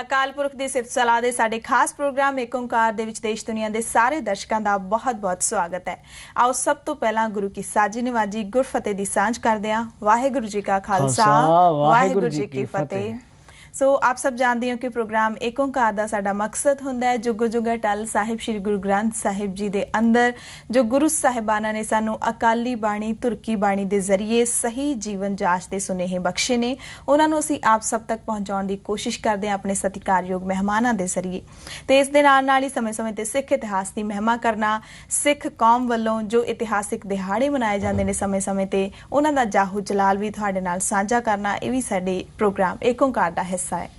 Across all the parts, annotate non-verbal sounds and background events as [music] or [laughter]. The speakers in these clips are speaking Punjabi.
ਅਕਾਲ ਪੁਰਖ ਦੀ ਸਿਫਤ ਸਲਾਹ ਦੇ ਸਾਡੇ ਖਾਸ ਪ੍ਰੋਗਰਾਮ ਏਕ ਓੰਕਾਰ ਦੇ ਵਿੱਚ ਦੇਸ਼ ਦੁਨੀਆ ਦੇ ਸਾਰੇ ਦਰਸ਼ਕਾਂ ਦਾ ਬਹੁਤ-ਬਹੁਤ ਸਵਾਗਤ ਹੈ। ਆਓ ਸਭ ਤੋਂ ਪਹਿਲਾਂ ਗੁਰੂ ਕੀ ਸਾਜੀ ਨਿਵਾਜੀ ਗੁਰਫਤਿਹ ਦੀ ਸਾਂਝ ਕਰਦੇ ਹਾਂ। ਵਾਹਿਗੁਰੂ ਜੀ ਕਾ ਖਾਲਸਾ ਖਾਲਸਾ, ਵਾਹਿਗੁਰੂ ਜੀ ਕੀ ਫਤਿਹ। ਸੋ ਆਪ ਸਭ ਜਾਣਦੇ ਹੋ ਕਿ ਪ੍ਰੋਗਰਾਮ ਏਕ ਓੰਕਾਰ ਦਾ ਸਾਡਾ ਮਕਸਦ ਹੁੰਦਾ ਹੈ ਜੁਗ ਜੁਗ ਅਟਲ ਸਾਹਿਬ ਸ੍ਰੀ ਗੁਰੂ ਗ੍ਰੰਥ ਸਾਹਿਬ ਜੀ ਦੇ ਅੰਦਰ ਜੋ ਗੁਰੂ ਸਾਹਿਬਾਨਾਂ ਨੇ ਸਾਨੂੰ ਅਕਾਲੀ ਬਾਣੀ ਤੁਰਕੀ ਬਾਣੀ ਦੇ ਜ਼ਰੀਏ ਸਹੀ ਜੀਵਨ ਜਾਂਚ ਦੇ ਸੁਨੇਹੇ ਬਖਸ਼ੇ ਨੇ ਉਹਨਾਂ ਨੂੰ ਅਸੀਂ ਆਪ ਸਭ ਤੱਕ ਪਹੁੰਚਾਉਣ ਦੀ ਕੋਸ਼ਿਸ਼ ਕਰਦੇ ਹਾਂ ਆਪਣੇ ਸਤਿਕਾਰਯੋਗ ਮਹਿਮਾਨਾਂ ਦੇ ਜ਼ਰੀਏ ਤੇ ਇਸ ਦੇ ਨਾਲ ਨਾਲ ਹੀ ਸਮੇਂ-ਸਮੇਂ ਤੇ ਸਿੱਖ ਇਤਿਹਾਸ ਦੀ ਮਹਿਮਾ ਕਰਨਾ ਸਿੱਖ ਕੌਮ ਵੱਲੋਂ ਜੋ ਇਤਿਹਾਸਿਕ ਦਿਹਾੜੇ ਮਨਾਏ ਜਾਂਦੇ ਨੇ ਸਮੇਂ-ਸਮੇਂ ਤੇ ਉਹਨਾਂ ਦਾ ਜਾਹੂ ਜਲਾਲ ਵੀ ਤੁਹਾਡੇ ਨਾਲ ਸਾਂਝਾ ਕਰਨਾ ਇਹ ਵੀ ਸਾਡੇ ਪ੍ਰੋਗਰਾਮ ਏਕ ਓੰਕਾਰ ਦਾ ਹਿੱਸਾ ਹੈ।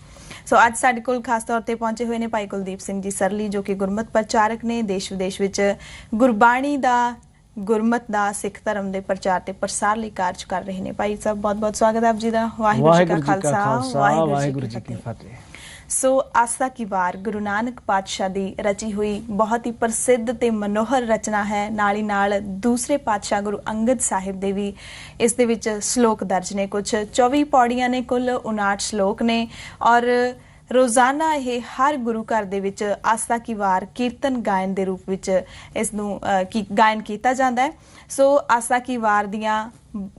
ਸੋ ਅੱਜ ਸਾਡੇ ਕੋਲ ਖਾਸ ਤੌਰ ਤੇ ਪਹੁੰਚੇ ਹੋਏ ਨੇ ਭਾਈ ਕੁਲਦੀਪ ਸਿੰਘ ਜੀ ਸਰਲੀ ਜੋ ਕਿ ਗੁਰਮਤ ਪ੍ਰਚਾਰਕ ਨੇ ਦੇਸ਼ ਵਿਦੇਸ਼ ਵਿੱਚ ਗੁਰਬਾਣੀ ਦਾ ਗੁਰਮਤ ਦਾ ਸਿੱਖ ਧਰਮ ਦੇ ਪ੍ਰਚਾਰ ਤੇ ਪ੍ਰਸਾਰ ਲਈ ਕਾਰਜ ਕਰ ਰਹੇ ਨੇ। ਭਾਈ ਸਾਹਿਬ ਬਹੁਤ ਬਹੁਤ ਸਵਾਗਤ ਹੈ ਆਪ ਜੀ ਦਾ। ਵਾਹਿਗੁਰੂ ਜੀ ਕਾ ਖਾਲਸਾ। ਵਾਹਿਗੁਰੂ ਜੀ ਕੀ ਫਤਿਹ। ਸੋ ਆਸਾ ਕੀ ਵਾਰ? ਗੁਰੂ ਨਾਨਕ ਪਾਤਸ਼ਾਹ ਦੀ ਰਚੀ ਹੋਈ ਬਹੁਤ ਹੀ ਪ੍ਰਸਿੱਧ ਤੇ ਮਨੋਹਰ ਰਚਨਾ ਹੈ। ਨਾਲ ਹੀ ਨਾਲ ਦੂਸਰੇ ਪਾਤਸ਼ਾਹ ਗੁਰੂ ਅੰਗਦ ਸਾਹਿਬ ਦੇ ਵੀ ਇਸ ਦੇ ਵਿੱਚ ਸ਼ਲੋਕ ਦਰਜ ਨੇ। ਕੁਝ 24 ਪੌੜੀਆਂ ਨੇ, ਕੁੱਲ 59 ਸ਼ਲੋਕ ਨੇ ਔਰ ਰੋਜ਼ਾਨਾ ਇਹ ਹਰ ਗੁਰੂ ਘਰ ਦੇ ਵਿੱਚ ਆਸਾ ਕੀ ਵਾਰ ਕੀਰਤਨ ਗਾਇਨ ਦੇ ਰੂਪ ਵਿੱਚ ਇਸ ਨੂੰ ਕੀ, ਗਾਇਨ ਕੀਤਾ ਜਾਂਦਾ ਹੈ। ਸੋ ਆਸਾ ਕੀ ਵਾਰ ਦੀਆਂ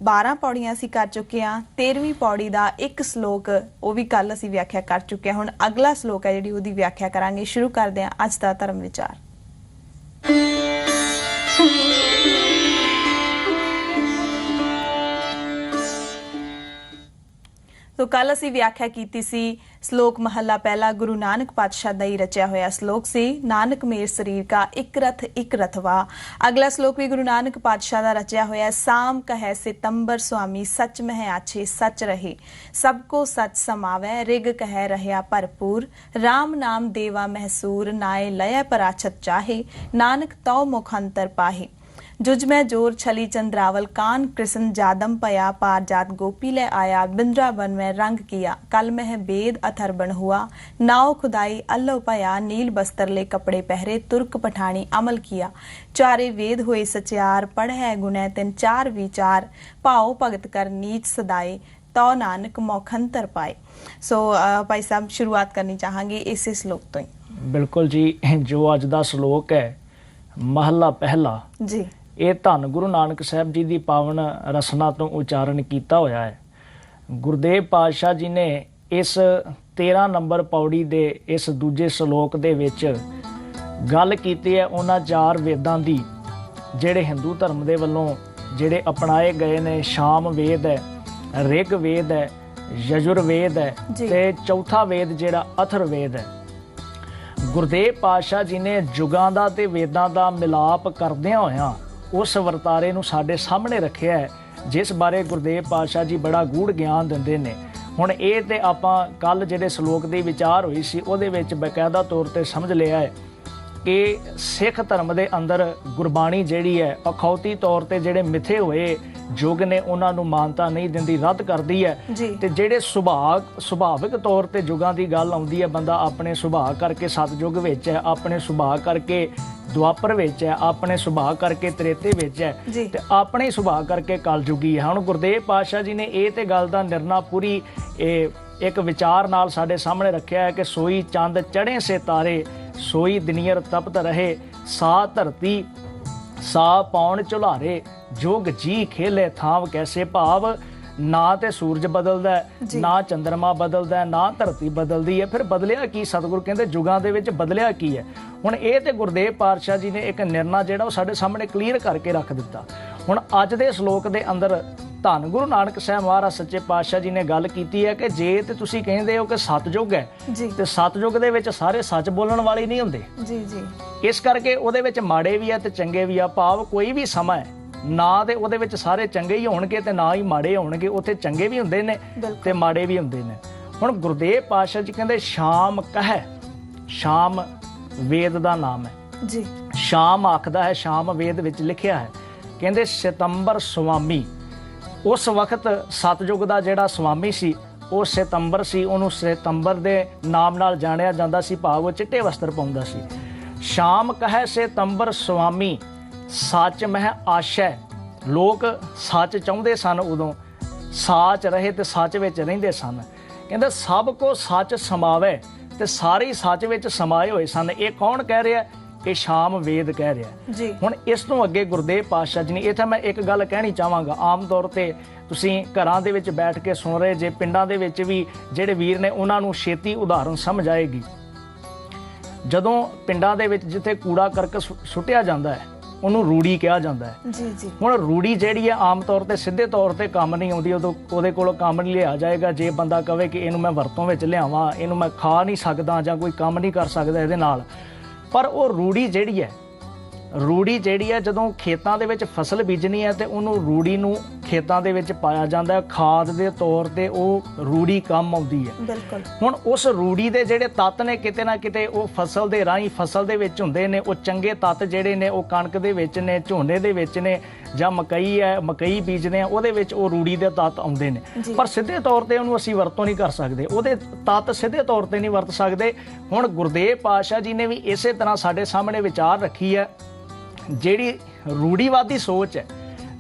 12 ਪੌੜੀਆਂ ਅਸੀਂ ਕਰ ਚੁੱਕੇ ਹਾਂ। 13ਵੀਂ ਪੌੜੀ ਦਾ ਇੱਕ ਸ਼ਲੋਕ ਉਹ ਵੀ ਕੱਲ ਅਸੀਂ ਵਿਆਖਿਆ ਕਰ ਚੁੱਕੇ ਹਾਂ। ਹੁਣ ਅਗਲਾ ਸ਼ਲੋਕ ਹੈ ਜਿਹੜੀ ਉਹਦੀ ਵਿਆਖਿਆ ਕਰਾਂਗੇ। ਸ਼ੁਰੂ ਕਰਦੇ ਹਾਂ ਅੱਜ ਦਾ ਧਰਮ ਵਿਚਾਰ। [laughs] ਤੋ ਕੱਲ ਅਸੀਂ ਵਿਆਖਿਆ ਕੀਤੀ ਸੀ ਸ਼ਲੋਕ ਮਹੱਲਾ ਪਹਿਲਾ ਗੁਰੂ ਨਾਨਕ ਪਾਤਸ਼ਾਹ ਦਾ ਹੀ ਰਚਿਆ ਹੋਇਆ ਸ਼ਲੋਕ ਸੀ ਨਾਨਕ ਮੇਰ ਸਰੀਰ ਕਾ ਇੱਕ ਰਥ ਇੱਕ ਰਥਵਾ ਅਗਲਾ ਸ਼ਲੋਕ ਵੀ ਗੁਰੂ ਨਾਨਕ ਪਾਤਸ਼ਾਹ ਦਾ ਰਚਿਆ ਹੋਇਆ ਸਾਮ ਕਹੈ ਸਿਤੰਬਰ ਸੁਆਮੀ ਸਚ ਮਹਿ ਆਛੇ ਸਚ ਰਹੇ ਸਭ ਕੋ ਸਚ ਸਮਾਵੈ ਰਿਗ ਕਹਿ ਰਹਿਆ ਭਰਪੂਰ RAM ਨਾਮ ਦੇਵਾ ਮਹਸੂਰ ਨਾਏ ਲਇ ਪਰਾਛਤ ਚਾਹੇ ਨਾਨਕ ਤਉ ਮੁਖ ਅੰਤਰ ਪਾਹੇ जुजमे ज़ोर छली चंद्रावल कान कृष्ण जादम पया पारजात गोपी ले आया बिंद्रावन में रंग किया कल मह बेद अथरबण हुआ नाव खुदाई अल्लो पया नील बस्तर ले कपड़े पहरे तुर्क पठानी अमल किया। चारे वेद हुए सचार पढ़ है गुने तिन चार विचार पाओ भगत कर नीच सदाए तो नानक मौखन तर पाए। सो भाई साहब शुरुआत करनी चाहांगे इस श्लोक तो ही बिल्कुल जी जो अज का श्लोक है महला पहला जी। ਇਹ ਧੰਨ ਗੁਰੂ ਨਾਨਕ ਸਾਹਿਬ ਜੀ ਦੀ ਪਾਵਨ ਰਸਨਾ ਤੋਂ ਉਚਾਰਨ ਕੀਤਾ ਹੋਇਆ ਹੈ ਗੁਰਦੇਵ ਪਾਤਸ਼ਾਹ ਜੀ ਨੇ ਇਸ 13 ਨੰਬਰ ਪੌੜੀ ਦੇ ਇਸ ਦੂਜੇ ਸ਼ਲੋਕ ਦੇ ਵਿੱਚ ਗੱਲ ਕੀਤੀ ਹੈ ਉਹਨਾਂ ਚਾਰ ਵੇਦਾਂ ਦੀ ਜਿਹੜੇ ਹਿੰਦੂ ਧਰਮ ਦੇ ਵੱਲੋਂ ਜਿਹੜੇ ਅਪਣਾਏ ਗਏ ਨੇ ਸ਼ਾਮ ਵੇਦ ਹੈ ਰਿਗ ਵੇਦ ਹੈ ਯਜੁਰ ਵੇਦ ਹੈ। ਤੇ ਚੌਥਾ ਵੇਦ ਜਿਹੜਾ ਅਥਰ ਵੇਦ ਹੈ ਗੁਰਦੇਵ ਪਾਤਸ਼ਾਹ ਜੀ ਨੇ ਜੁਗਾਂ ਦਾ ਤੇ ਵੇਦਾਂ ਦਾ ਮਿਲਾਪ ਕਰਦਿਆਂ ਹੋਇਆਂ ਉਸ ਵਰਤਾਰੇ ਨੂੰ ਸਾਡੇ ਸਾਹਮਣੇ ਰੱਖਿਆ ਹੈ, ਜਿਸ ਬਾਰੇ ਗੁਰਦੇਵ ਪਾਤਸ਼ਾਹ ਜੀ ਬੜਾ ਗੂੜ ਗਿਆਨ ਦਿੰਦੇ ਨੇ। ਹੁਣ ਇਹ ਤੇ ਆਪਾਂ ਕੱਲ ਜਿਹੜੇ ਸ਼ਲੋਕ ਦੀ ਵਿਚਾਰ ਹੋਈ ਸੀ, ਉਹਦੇ ਵਿੱਚ ਬਕਾਇਦਾ ਤੌਰ ਤੇ ਸਮਝ ਲਿਆ ਹੈ ਕਿ ਸਿੱਖ ਧਰਮ ਦੇ ਅੰਦਰ ਗੁਰਬਾਣੀ ਜਿਹੜੀ ਹੈ, ਅਖੌਤੀ ਤੌਰ ਤੇ ਜਿਹੜੇ ਮਿੱਥੇ ਹੋਏ ਯੁੱਗ ਨੇ ਉਹਨਾਂ ਨੂੰ ਮਾਨਤਾ ਨਹੀਂ ਦਿੰਦੀ ਰੱਦ ਕਰਦੀ ਹੈ। ਤੇ ਜਿਹੜੇ ਸੁਭਾਅ ਸੁਭਾਵਿਕ ਤੌਰ ਤੇ ਯੁਗਾਂ ਦੀ ਗੱਲ ਆਉਂਦੀ ਹੈ ਬੰਦਾ ਆਪਣੇ ਸੁਭਾਅ ਕਰਕੇ ਸਤਜੁਗ ਵਿੱਚ ਹੈ ਆਪਣੇ ਸੁਭਾਅ ਕਰਕੇ ਦੁਆਪਰ ਵਿੱਚ ਹੈ ਆਪਣੇ ਸੁਭਾਅ ਕਰਕੇ ਤ੍ਰੇਤੇ ਵਿੱਚ ਹੈ। ਤੇ ਆਪਣੇ ਸੁਭਾਅ ਕਰਕੇ ਕਲਯੁਗੀ ਹੈ। ਹੁਣ ਗੁਰਦੇਵ ਪਾਤਸ਼ਾਹ ਜੀ ਨੇ ਇਹ ਤੇ ਗੱਲ ਦਾ ਨਿਰਣਾ ਪੂਰੀ ਇਹ ਇੱਕ ਵਿਚਾਰ ਨਾਲ ਸਾਡੇ ਸਾਹਮਣੇ ਰੱਖਿਆ ਹੈ ਕਿ ਸੋਈ ਚੰਦ ਚੜੇ ਸੇ ਤਾਰੇ ਸੋਈ ਦਿਨੀਰ ਤਪਤ ਰਹੇ ਸਾ ਧਰਤੀ ਸਾ ਪੌਣ ਝੁਲਾਰੇ। ਜੋਗ ਜੀ ਖੇਲੇ ਥਾਵ ਕੈਸੇ ਭਾਵ? ਨਾ ਤੇ ਸੂਰਜ ਬਦਲਦਾ ਹੈ। ਨਾ ਚੰਦਰਮਾ ਬਦਲਦਾ ਹੈ, ਨਾ ਧਰਤੀ ਬਦਲਦੀ ਹੈ। ਫਿਰ ਬਦਲਿਆ ਕੀ? ਸਤਿਗੁਰ ਕਹਿੰਦੇ ਜੁਗਾਂ ਦੇ ਵਿੱਚ ਬਦਲਿਆ ਕੀ ਹੈ? ਹੁਣ ਇਹ ਤੇ ਗੁਰਦੇਵ ਪਾਤਸ਼ਾਹ ਜੀ ਨੇ ਇੱਕ ਨਿਰਣਾ ਜਿਹੜਾ ਉਹ ਸਾਡੇ ਸਾਹਮਣੇ ਕਲੀਅਰ ਕਰਕੇ ਰੱਖ ਦਿੱਤਾ। ਹੁਣ ਅੱਜ ਦੇ ਸ਼ਲੋਕ ਦੇ ਅੰਦਰ ਧੰਨ ਗੁਰੂ ਨਾਨਕ ਸਾਹਿਬ ਮਹਾਰਾਜ ਸੱਚੇ ਪਾਤਸ਼ਾਹ ਜੀ ਨੇ ਗੱਲ ਕੀਤੀ ਹੈ ਕਿ ਜੇ ਤੇ ਤੁਸੀਂ ਕਹਿੰਦੇ ਹੋ ਕਿ ਸਤਜੁਗ ਹੈ ਤੇ ਸਤਜੁਗ ਦੇ ਵਿੱਚ ਸਾਰੇ ਸੱਚ ਬੋਲਣ ਵਾਲੇ ਨਹੀਂ ਹੁੰਦੇ। ਜੀ ਜੀ। ਇਸ ਕਰਕੇ ਉਹਦੇ ਵਿੱਚ ਮਾੜੇ ਵੀ ਆ ਤੇ ਚੰਗੇ ਵੀ ਆ। ਭਾਵ ਕੋਈ ਵੀ ਸਮਾਂ ਹੈ ਨਾ ਤੇ ਉਹਦੇ ਵਿੱਚ ਸਾਰੇ ਚੰਗੇ ਹੀ ਹੋਣਗੇ ਤੇ ਨਾ ਹੀ ਮਾੜੇ ਹੋਣਗੇ। ਉੱਥੇ ਚੰਗੇ ਵੀ ਹੁੰਦੇ ਨੇ। ਤੇ ਮਾੜੇ ਵੀ ਹੁੰਦੇ ਨੇ। ਹੁਣ ਗੁਰਦੇਵ ਪਾਤਸ਼ਾਹ ਜੀ ਕਹਿੰਦੇ ਸ਼ਾਮ ਕਹੈ ਸ਼ਾਮ ਵੇਦ ਦਾ ਨਾਮ ਹੈ। ਜੀ। ਸ਼ਾਮ ਆਖਦਾ ਹੈ ਸ਼ਾਮ ਵੇਦ ਵਿੱਚ ਲਿਖਿਆ ਹੈ। ਕਹਿੰਦੇ ਸਤੰਬਰ ਸੁਆਮੀ ਉਸ ਵਕਤ ਸਤਜੁਗ ਦਾ ਜਿਹੜਾ ਸੁਆਮੀ ਸੀ ਉਹ ਸਤੰਬਰ ਸੀ ਉਹਨੂੰ ਸਤੰਬਰ ਦੇ ਨਾਮ ਨਾਲ ਜਾਣਿਆ ਜਾਂਦਾ ਸੀ ਭਾਵ ਉਹ ਚਿੱਟੇ ਵਸਤਰ ਪਾਉਂਦਾ ਸੀ। ਸ਼ਾਮ ਕਹੈ ਸਤੰਬਰ ਸੁਆਮੀ ਸੱਚ ਮਹਿ ਆਸ਼ੈ। ਲੋਕ ਸੱਚ ਚਾਹੁੰਦੇ ਸਨ ਉਦੋਂ। ਸਾਚ ਰਹੇ ਤੇ ਸੱਚ ਵਿੱਚ ਰਹਿੰਦੇ ਸਨ। ਕਹਿੰਦੇ ਸਭ ਕੋ ਸੱਚ ਸਮਾਵੇ ਤੇ ਸਾਰੇ ਸੱਚ ਵਿੱਚ ਸਮਾਏ ਹੋਏ ਸਨ। ਇਹ ਕੌਣ ਕਹਿ ਰਿਹਾ? ਇਹ ਸ਼ਾਮ ਵੇਦ ਕਹਿ ਰਿਹਾ। ਜੀ। ਹੁਣ ਇਸ ਤੋਂ ਅੱਗੇ ਗੁਰਦੇਵ ਪਾਤਸ਼ਾਹ ਜੀ ਨੇ ਇਹ ਤਾਂ ਮੈਂ ਇੱਕ ਗੱਲ ਕਹਿਣੀ ਚਾਹਾਂਗਾ। ਆਮ ਤੌਰ ਤੇ ਤੁਸੀਂ ਘਰਾਂ ਦੇ ਵਿੱਚ ਬੈਠ ਕੇ ਸੁਣ ਰਹੇ ਜੇ ਪਿੰਡਾਂ ਦੇ ਵਿੱਚ ਵੀ ਜਿਹੜੇ ਵੀਰ ਨੇ ਉਹਨਾਂ ਨੂੰ ਛੇਤੀ ਉਦਾਹਰਣ ਸਮਝ ਆਏਗੀ। ਜਦੋਂ ਪਿੰਡਾਂ ਦੇ ਵਿੱਚ ਜਿੱਥੇ ਕੂੜਾ ਕਰਕਟ ਸੁੱਟਿਆ ਜਾਂਦਾ ਹੈ ਉਹਨੂੰ ਰੂੜੀ ਕਿਹਾ ਜਾਂਦਾ ਹੈ। ਜੀ ਜੀ। ਹੁਣ ਰੂੜੀ ਜਿਹੜੀ ਹੈ ਆਮ ਤੌਰ ਤੇ ਸਿੱਧੇ ਤੌਰ ਤੇ ਕੰਮ ਨਹੀਂ ਆਉਂਦੀ ਉਦੋਂ ਉਹਦੇ ਕੋਲੋਂ ਕੰਮ ਨਹੀਂ ਲਿਆ ਜਾਏਗਾ। ਜੇ ਬੰਦਾ ਕਵੇ ਕਿ ਇਹਨੂੰ ਮੈਂ ਵਰਤੋਂ ਵਿੱਚ ਲਿਆਵਾਂ ਇਹਨੂੰ ਮੈਂ ਖਾ ਨਹੀਂ ਸਕਦਾ ਜਾਂ ਕੋਈ ਕੰਮ ਨਹੀਂ ਕਰ ਸਕਦਾ ਇਹਦੇ ਨਾਲ ਪਰ ਉਹ ਰੂੜੀ ਜਿਹੜੀ ਹੈ ਰੂੜੀ ਜਿਹੜੀ ਹੈ ਜਦੋਂ ਖੇਤਾਂ ਦੇ ਵਿੱਚ ਫਸਲ ਬੀਜਣੀ ਹੈ ਤੇ ਉਹਨੂੰ ਰੂੜੀ ਨੂੰ ਖੇਤਾਂ ਦੇ ਵਿੱਚ ਪਾਇਆ ਜਾਂਦਾ ਹੈ। ਖਾਦ ਦੇ ਤੌਰ ਤੇ ਉਹ ਰੂੜੀ ਕੰਮ ਆਉਂਦੀ ਹੈ। ਬਿਲਕੁਲ। ਹੁਣ ਉਸ ਰੂੜੀ ਦੇ ਜਿਹੜੇ ਤੱਤ ਨੇ ਕਿਤੇ ਨਾ ਕਿਤੇ ਉਹ ਫਸਲ ਦੇ ਰਾਹੀਂ ਫਸਲ ਦੇ ਵਿੱਚ ਹੁੰਦੇ ਨੇ ਉਹ ਚੰਗੇ ਤੱਤ ਜਿਹੜੇ ਨੇ ਉਹ ਕਣਕ ਦੇ ਵਿੱਚ ਨੇ ਝੋਨੇ ਦੇ ਵਿੱਚ ਨੇ ਜਾਂ ਮਕਈ ਹੈ ਮਕਈ ਬੀਜਦੇ ਆ ਉਹਦੇ ਵਿੱਚ ਉਹ ਰੂੜੀ ਦੇ ਤੱਤ ਆਉਂਦੇ ਨੇ। ਪਰ ਸਿੱਧੇ ਤੌਰ ਤੇ ਉਹਨੂੰ ਅਸੀਂ ਵਰਤੋਂ ਨਹੀਂ ਕਰ ਸਕਦੇ। ਉਹਦੇ ਤੱਤ ਸਿੱਧੇ ਤੌਰ ਤੇ ਨਹੀਂ ਵਰਤ ਸਕਦੇ। ਹੁਣ ਗੁਰਦੇਵ ਪਾਤਸ਼ਾਹ ਜੀ ਨੇ ਵੀ ਇਸੇ ਤਰ੍ਹਾਂ ਸਾਡੇ ਸਾਹਮਣੇ ਵਿਚਾਰ ਰੱਖੀ ਹੈ। ਜਿਹੜੀ ਰੂੜੀਵਾਦੀ ਸੋਚ ਹੈ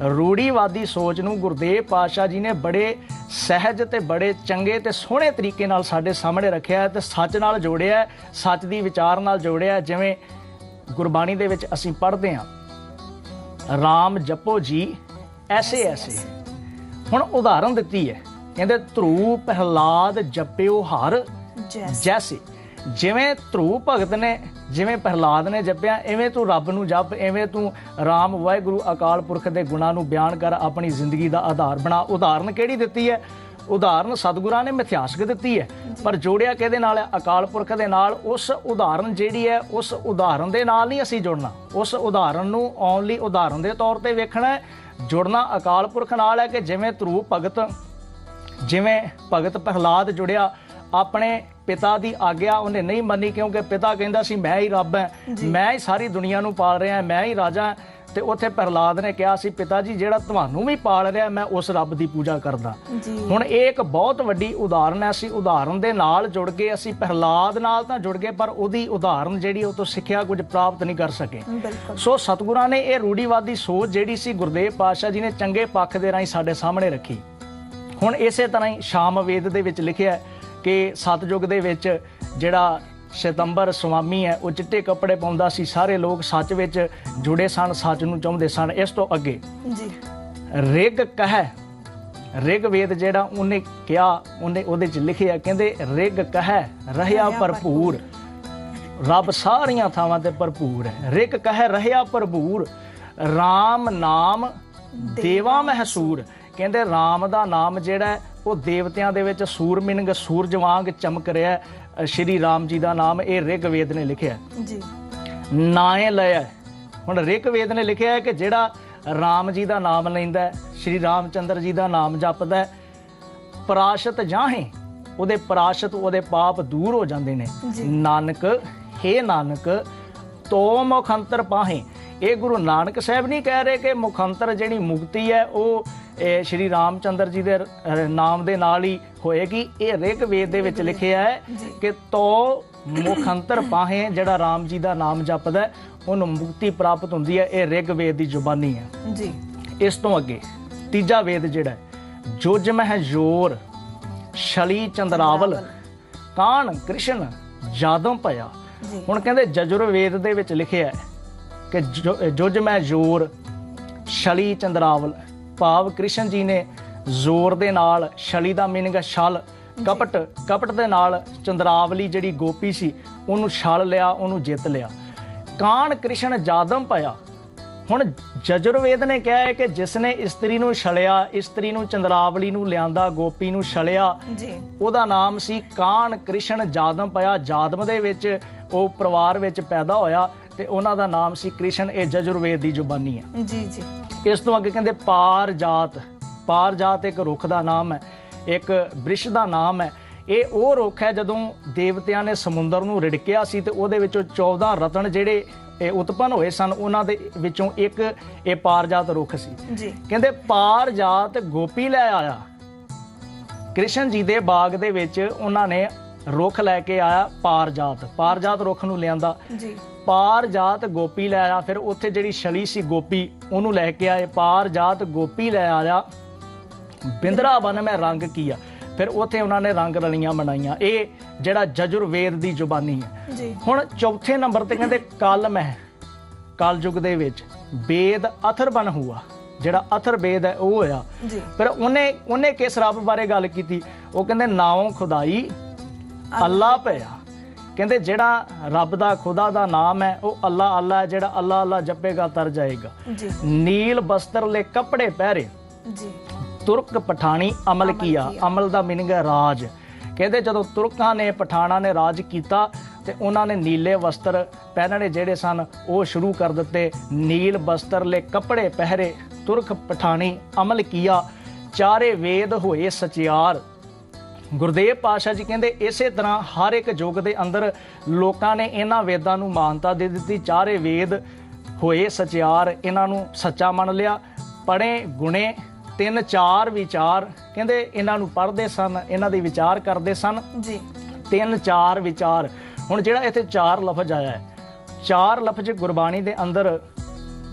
ਰੂੜੀਵਾਦੀ ਸੋਚ ਨੂੰ ਗੁਰਦੇਵ ਪਾਤਸ਼ਾਹ ਜੀ ਨੇ ਬੜੇ ਸਹਿਜ ਤੇ ਬੜੇ ਚੰਗੇ ਤੇ ਸੋਹਣੇ ਤਰੀਕੇ ਨਾਲ ਸਾਡੇ ਸਾਹਮਣੇ ਰੱਖਿਆ ਹੈ ਤੇ ਸੱਚ ਨਾਲ ਜੋੜਿਆ ਹੈ, ਸੱਚ ਦੀ ਵਿਚਾਰ ਨਾਲ ਜੋੜਿਆ ਹੈ। ਜਿਵੇਂ ਗੁਰਬਾਣੀ ਦੇ ਵਿੱਚ ਅਸੀਂ ਪੜ੍ਹਦੇ ਹਾਂ। RAM ਜਪੋ ਜੀ ਐਸੇ ਐਸੇ। ਹੁਣ ਉਦਾਹਰਨ ਦਿੱਤੀ ਹੈ ਕਹਿੰਦੇ ਧਰੂ ਪ੍ਰਹਲਾਦ ਜਪਿਓ ਹਰ ਜੈਸੇ। ਜਿਵੇਂ ਧਰੂ ਭਗਤ ਨੇ, ਜਿਵੇਂ ਪ੍ਰਹਲਾਦ ਨੇ ਜਪਿਆ ਐਵੇਂ ਤੂੰ ਰੱਬ ਨੂੰ ਜਪ ਐਵੇਂ ਤੂੰ RAM ਵਾਹਿਗੁਰੂ ਅਕਾਲ ਪੁਰਖ ਦੇ ਗੁਣਾਂ ਨੂੰ ਬਿਆਨ ਕਰ, ਆਪਣੀ ਜ਼ਿੰਦਗੀ ਦਾ ਆਧਾਰ ਬਣਾ। ਉਦਾਹਰਨ ਕਿਹੜੀ ਦਿੱਤੀ ਹੈ? ਉਦਾਹਰਨ ਸਤਿਗੁਰਾਂ ਨੇ ਮਿਥਿਆਸਕ ਦਿੱਤੀ ਹੈ। ਪਰ ਜੋੜਿਆ ਕਿਹਦੇ ਨਾਲ ਹੈ? ਅਕਾਲ ਪੁਰਖ ਦੇ ਨਾਲ। ਉਸ ਉਦਾਹਰਨ ਜਿਹੜੀ ਹੈ, ਉਸ ਉਦਾਹਰਨ ਦੇ ਨਾਲ ਨਹੀਂ ਅਸੀਂ ਜੁੜਨਾ। ਉਸ ਉਦਾਹਰਨ ਨੂੰ ਓਨਲੀ ਉਦਾਹਰਨ ਦੇ ਤੌਰ ਤੇ ਵੇਖਣਾ ਹੈ। ਜੁੜਨਾ ਅਕਾਲ ਪੁਰਖ ਨਾਲ ਹੈ ਕਿ ਜਿਵੇਂ ਧਰੂ ਭਗਤ, ਜਿਵੇਂ ਭਗਤ ਪ੍ਰਹਲਾਦ ਜੁੜਿਆ ਆਪਣੇ ਪਿਤਾ ਦੀ ਆਗਿਆ ਉਹਨੇ ਨਹੀਂ ਮੰਨੀ ਕਿਉਂਕਿ ਪਿਤਾ ਕਹਿੰਦਾ ਸੀ ਮੈਂ ਹੀ ਰੱਬ ਹਾਂ। ਮੈਂ ਹੀ ਸਾਰੀ ਦੁਨੀਆ ਨੂੰ ਪਾਲ ਰਿਹਾ ਮੈਂ ਹੀ ਰਾਜਾ। ਤੇ ਉੱਥੇ ਪ੍ਰਹਲਾਦ ਨੇ ਕਿਹਾ ਸੀ ਪਿਤਾ ਜੀ ਜਿਹੜਾ ਤੁਹਾਨੂੰ ਵੀ ਪਾਲ ਰਿਹਾ ਮੈਂ ਉਸ ਰੱਬ ਦੀ ਪੂਜਾ ਕਰਦਾ। ਹੁਣ ਇਹ ਇੱਕ ਬਹੁਤ ਵੱਡੀ ਉਦਾਹਰਨ ਹੈ। ਅਸੀਂ ਉਦਾਹਰਨ ਦੇ ਨਾਲ ਜੁੜ ਗਏ ਅਸੀਂ ਪ੍ਰਹਲਾਦ ਨਾਲ ਤਾਂ ਜੁੜ ਗਏ ਪਰ ਉਹਦੀ ਉਦਾਹਰਨ ਜਿਹੜੀ ਉਹ ਤੋਂ ਸਿੱਖਿਆ ਕੁਝ ਪ੍ਰਾਪਤ ਨਹੀਂ ਕਰ ਸਕੇ। ਸੋ ਸਤਿਗੁਰਾਂ ਨੇ ਇਹ ਰੂੜੀਵਾਦੀ ਸੋਚ ਜਿਹੜੀ ਸੀ ਗੁਰਦੇਵ ਪਾਤਸ਼ਾਹ ਜੀ ਨੇ ਚੰਗੇ ਪੱਖ ਦੇ ਰਾਹੀਂ ਸਾਡੇ ਸਾਹਮਣੇ ਰੱਖੀ। ਹੁਣ ਇਸੇ ਤਰ੍ਹਾਂ ਹੀ ਸ਼ਾਮ ਵੇਦ ਦੇ ਵਿੱਚ ਲਿਖਿਆ ਹੈ ਕਿ ਸਤਜੁਗ ਦੇ ਵਿੱਚ ਜਿਹੜਾ ਸ਼ਤੰਬਰ ਸੁਆਮੀ ਹੈ ਉਹ ਚਿੱਟੇ ਕੱਪੜੇ ਪਾਉਂਦਾ ਸੀ। ਸਾਰੇ ਲੋਕ ਸੱਚ ਵਿੱਚ ਜੁੜੇ ਸਨ ਸੱਚ ਨੂੰ ਚਾਹੁੰਦੇ ਸਨ। ਇਸ ਤੋਂ ਅੱਗੇ ਜੀ। ਰਿਗ ਕਹੈ ਰਿਗ ਵੇਦ ਜਿਹੜਾ ਉਹਨੇ ਕਿਹਾ ਉਹਨੇ ਉਹਦੇ ਚ ਲਿਖਿਆ ਕਹਿੰਦੇ ਰਿਗ ਕਹੈ ਰਹਿਆ ਭਰਪੂਰ। ਰੱਬ ਸਾਰੀਆਂ ਥਾਵਾਂ ਤੇ ਭਰਪੂਰ ਹੈ। ਰਿਗ ਕਹੈ ਰਹਿਆ ਭਰਪੂਰ। RAM ਨਾਮ ਦੇਵਾ ਮਹਸੂਰ। ਕਹਿੰਦੇ RAM ਦਾ ਨਾਮ ਜਿਹੜਾ ਉਹ ਦੇਵਤਿਆਂ ਦੇ ਵਿੱਚ ਸੂਰਮਿੰਗ ਸੂਰਜ ਵਾਂਗ ਚਮਕ ਰਿਹਾ ਹੈ। ਸ਼੍ਰੀ ਰਾਮ ਜੀ ਦਾ ਨਾਮ ਇਹ ਰਿਗ ਵੇਦ ਨੇ ਲਿਖਿਆ ਹੈ। ਜੀ ਨਾਏ ਲਿਆ ਹੁਣ ਰਿਕ ਵੇਦ ਨੇ ਲਿਖਿਆ ਹੈ ਕਿ ਜਿਹੜਾ RAM ਜੀ ਦਾ ਨਾਮ ਲੈਂਦਾ ਹੈ ਸ਼੍ਰੀ ਰਾਮਚੰਦਰ ਜੀ ਦਾ ਨਾਮ ਜਪਦਾ ਹੈ ਪਰਾਸ਼ਤ ਜਾਹੇ ਉਹਦੇ ਪਰਾਸ਼ਤ ਉਹਦੇ ਪਾਪ ਦੂਰ ਹੋ ਜਾਂਦੇ ਨੇ। ਨਾਨਕ हे ਨਾਨਕ ਤੋ ਮੁਖੰਤਰ ਪਾਹੇ ਇਹ ਗੁਰੂ ਨਾਨਕ ਸਾਹਿਬ ਨਹੀਂ ਕਹਿ ਰਹੇ ਕਿ ਮੁਖੰਤਰ ਜਿਹੜੀ ਮੁਕਤੀ ਹੈ ਉਹ ਇਹ ਸ਼੍ਰੀ ਰਾਮਚੰਦਰ ਜੀ ਦੇ ਨਾਮ ਦੇ ਨਾਲ ਹੀ ਹੋਏਗੀ। ਇਹ ਰਿਕ ਵੇਦ ਦੇ ਵਿੱਚ ਲਿਖਿਆ ਹੈ। ਕਿ ਤੋ ਮੁਖੰਤਰ ਪਾਹੇ ਜਿਹੜਾ ਰਾਮ ਜੀ ਦਾ ਨਾਮ ਜਪਦਾ ਹੈ, ਉਹਨੂੰ ਮੁਕਤੀ ਪ੍ਰਾਪਤ ਹੁੰਦੀ ਹੈ। ਇਹ ਰਿਗ ਵੇਦ ਦੀ ਜ਼ੁਬਾਨੀ ਹੈ। ਜੀ। ਇਸ ਤੋਂ ਅੱਗੇ ਤੀਜਾ ਵੇਦ ਜਿਹੜਾ ਜੁਜ ਮਹਿ ਜੋਰ ਛਲੀ ਚੰਦਰਾਵਲ ਕਾਣ ਕ੍ਰਿਸ਼ਨ ਜਾਦਮ ਭਇਆ। ਹੁਣ ਕਹਿੰਦੇ ਜਜੁਰ ਵੇਦ ਦੇ ਵਿੱਚ ਲਿਖਿਆ ਹੈ ਕਿ ਜੁਜ ਮੈਂ ਜ਼ੋਰ ਛਲੀ ਚੰਦਰਾਵਲ ਭਾਵ ਕ੍ਰਿਸ਼ਨ ਜੀ ਨੇ ਜ਼ੋਰ ਦੇ ਨਾਲ ਛਲੀ ਦਾ ਮੀਨਿੰਗ ਹੈ ਛਲ ਕਪਟ ਕਪਟ ਦੇ ਨਾਲ ਚੰਦਰਾਵਲੀ ਜਿਹੜੀ ਗੋਪੀ ਸੀ ਉਹਨੂੰ ਛਲ ਲਿਆ ਉਹਨੂੰ ਜਿੱਤ ਲਿਆ। ਕਾਣ ਕ੍ਰਿਸ਼ਨ ਜਾਦਮ ਭਇਆ। ਹੁਣ ਜਜੁਰਵੇਦ ਨੇ ਕਿਹਾ ਹੈ ਕਿ ਜਿਸ ਨੇ ਇਸਤਰੀ ਨੂੰ ਛਲਿਆ ਇਸਤਰੀ ਨੂੰ ਚੰਦਰਾਵਲੀ ਨੂੰ ਲਿਆਂਦਾ ਗੋਪੀ ਨੂੰ ਛਲਿਆ ਜੀ। ਉਹਦਾ ਨਾਮ ਸੀ ਕਾਨ ਕ੍ਰਿਸ਼ਨ ਜਾਦਮ ਪਿਆ ਜਾਦਮ ਦੇ ਵਿੱਚ ਉਹ ਪਰਿਵਾਰ ਵਿੱਚ ਪੈਦਾ ਹੋਇਆ ਤੇ ਉਹਨਾਂ ਦਾ ਨਾਮ ਸੀ ਕ੍ਰਿਸ਼ਨ ਇਹ ਜਜੁਰਵੇਦ ਦੀ ਜ਼ੁਬਾਨੀ ਹੈ। ਜੀ ਜੀ। ਇਸ ਤੋਂ ਅੱਗੇ ਕਹਿੰਦੇ ਪਾਰ ਜਾਤ ਪਾਰ ਜਾਤ ਇੱਕ ਰੁੱਖ ਦਾ ਨਾਮ ਹੈ ਇੱਕ ਬ੍ਰਿਸ਼ ਦਾ ਨਾਮ ਹੈ। ਇਹ ਉਹ ਰੁੱਖ ਹੈ ਜਦੋਂ ਦੇਵਤਿਆਂ ਨੇ ਸਮੁੰਦਰ ਨੂੰ ਰਿੜਕਿਆ ਸੀ ਤੇ ਉਹਦੇ ਵਿੱਚੋਂ 14 ਰਤਨ ਜਿਹੜੇ ਇਹ ਉਤਪੰਨ ਹੋਏ ਸਨ ਉਹਨਾਂ ਦੇ ਵਿੱਚੋਂ ਇੱਕ ਇਹ ਪਾਰਜਾਤ ਰੁੱਖ ਸੀ। ਜੀ। ਕਹਿੰਦੇ ਪਾਰਜਾਤ ਗੋਪੀ ਲੈ ਆਇਆ। ਕ੍ਰਿਸ਼ਨ ਜੀ ਦੇ ਬਾਗ ਦੇ ਵਿੱਚ ਉਹਨਾਂ ਨੇ ਰੁੱਖ ਲੈ ਕੇ ਆਇਆ ਪਾਰਜਾਤ ਪਾਰਜਾਤ ਰੁੱਖ ਨੂੰ ਲਿਆਂਦਾ। ਜੀ। ਪਾਰਜਾਤ ਗੋਪੀ ਲੈ ਆਇਆ। ਫਿਰ ਉੱਥੇ ਜਿਹੜੀ ਛਲੀ ਸੀ ਗੋਪੀ ਉਹਨੂੰ ਲੈ ਕੇ ਆਏ। ਪਾਰਜਾਤ ਗੋਪੀ ਲੈ ਆਇਆ। ਬਿੰਦਰਾ ਬਨ ਮੈਂ ਰੰਗ ਕੀਆ ਫਿਰ ਉੱਥੇ ਉਹਨਾਂ ਨੇ ਰੰਗ ਰਲੀਆਂ ਬਣਾਈਆਂ। ਇਹ ਜਿਹੜਾ ਜਜੁਰਵੇਦ ਦੀ ਜ਼ੁਬਾਨੀ ਹੈ। ਜੀ। ਹੁਣ ਚੌਥੇ ਨੰਬਰ ਤੇ ਕਹਿੰਦੇ ਕਲਮ ਹੈ ਕਲਯੁਗ ਦੇ ਵਿੱਚ ਵੇਦ ਅਥਰਬਨ ਹੁਆ। ਜਿਹੜਾ ਅਥਰ ਵੇਦ ਹੈ ਉਹ ਹੋਇਆ। ਜੀ। ਫਿਰ ਉਹਨੇ ਉਹਨੇ ਕਿਸ ਰੱਬ ਬਾਰੇ ਗੱਲ ਕੀਤੀ? ਉਹ ਕਹਿੰਦੇ ਨਾਉ ਖੁਦਾਈ ਅੱਲਾ ਪਿਆ। ਕਹਿੰਦੇ ਜਿਹੜਾ ਰੱਬ ਦਾ ਖੁਦਾ ਦਾ ਨਾਮ ਹੈ ਉਹ ਅੱਲਾ ਅੱਲਾ ਹੈ ਜਿਹੜਾ ਅੱਲਾ ਅੱਲਾ ਜਪੇਗਾ ਤਰ ਜਾਏਗਾ। ਜੀ। ਨੀਲ ਬਸਤਰ ਲੈ ਕੱਪੜੇ ਪਹਿਰੇ ਜੀ। ਤੁਰਕ ਪਠਾਣੀ ਅਮਲ ਕੀਆ। ਅਮਲ ਦਾ ਮੀਨਿੰਗ ਹੈ ਰਾਜ। ਕਹਿੰਦੇ ਜਦੋਂ ਤੁਰਕਾਂ ਨੇ ਪਠਾਣਾ ਨੇ ਰਾਜ ਕੀਤਾ ਤੇ ਉਹਨਾਂ ਨੇ ਨੀਲੇ ਵਸਤਰ ਪਹਿਨਣੇ ਜਿਹੜੇ ਸਨ ਉਹ ਸ਼ੁਰੂ ਕਰ ਦਿੱਤੇ। ਨੀਲ ਬਸਤਰ ਲੈ ਕੱਪੜੇ ਪਹਿਰੇ। ਤੁਰਕ ਪਠਾਣੀ ਅਮਲ ਕੀਆ। ਚਾਰੇ ਵੇਦ ਹੋਏ ਸਚਿਆਰ। ਗੁਰਦੇਵ ਪਾਸ਼ਾ ਜੀ ਕਹਿੰਦੇ ਇਸੇ ਤਰ੍ਹਾਂ ਹਰ ਇੱਕ ਯੁੱਗ ਦੇ ਅੰਦਰ ਲੋਕਾਂ ਨੇ ਇਹਨਾਂ ਵੇਦਾਂ ਨੂੰ ਮਾਨਤਾ ਦੇ ਦਿੱਤੀ। ਚਾਰੇ ਵੇਦ ਹੋਏ ਸਚਿਆਰ ਇਹਨਾਂ ਨੂੰ ਸੱਚਾ ਮੰਨ ਲਿਆ। ਪੜੇ ਗੁਣੇ ਤਿੰਨ ਚਾਰ ਵਿਚਾਰ ਕਹਿੰਦੇ ਇਹਨਾਂ ਨੂੰ ਪੜ੍ਹਦੇ ਸਨ ਇਹਨਾਂ ਦੇ ਵਿਚਾਰ ਕਰਦੇ ਸਨ। ਜੀ। ਤਿੰਨ ਚਾਰ ਵਿਚਾਰ। ਹੁਣ ਜਿਹੜਾ ਇੱਥੇ ਚਾਰ ਲਫ਼ਜ਼ ਆਇਆ ਹੈ ਚਾਰ ਲਫ਼ਜ਼ ਗੁਰਬਾਣੀ ਦੇ ਅੰਦਰ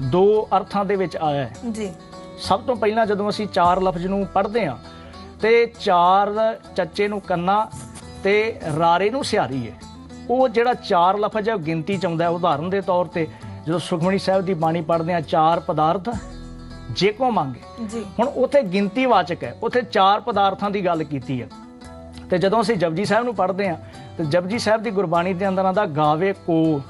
ਦੋ ਅਰਥਾਂ ਦੇ ਵਿੱਚ ਆਇਆ ਹੈ। ਜੀ। ਸਭ ਤੋਂ ਪਹਿਲਾਂ ਜਦੋਂ ਅਸੀਂ ਚਾਰ ਲਫ਼ਜ਼ ਨੂੰ ਪੜ੍ਹਦੇ ਹਾਂ ਤੇ ਚਾਰ ਚੱਚੇ ਨੂੰ ਕੰਨਾ ਤੇ ਰਾਰੇ ਨੂੰ ਸਿਹਾਰੀ ਹੈ ਉਹ ਜਿਹੜਾ ਚਾਰ ਲਫ਼ਜ਼ ਹੈ ਗਿਣਤੀ ਚ ਆਉਂਦਾ ਹੈ। ਉਦਾਹਰਨ ਦੇ ਤੌਰ ਤੇ ਜਦੋਂ ਸੁਖਮਣੀ ਸਾਹਿਬ ਦੀ ਬਾਣੀ ਪੜ੍ਹਦੇ ਹਾਂ ਚਾਰ ਪਦਾਰਥ ਜੇ ਕੋ ਮੰਗੇ। ਜੀ। ਹੁਣ ਉੱਥੇ ਗਿਣਤੀ ਵਾਚਕ ਹੈ। ਉੱਥੇ ਚਾਰ ਪਦਾਰਥਾਂ ਦੀ ਗੱਲ ਕੀਤੀ ਹੈ। ਤੇ ਜਦੋਂ ਅਸੀਂ ਜਪਜੀ ਸਾਹਿਬ ਨੂੰ ਪੜ੍ਹਦੇ ਹਾਂ ਤੇ ਜਪਜੀ ਸਾਹਿਬ ਦੀ ਗੁਰਬਾਣੀ ਦੇ ਅੰਦਰ ਆਂਦਾ ਗਾਵੇ ਕੋ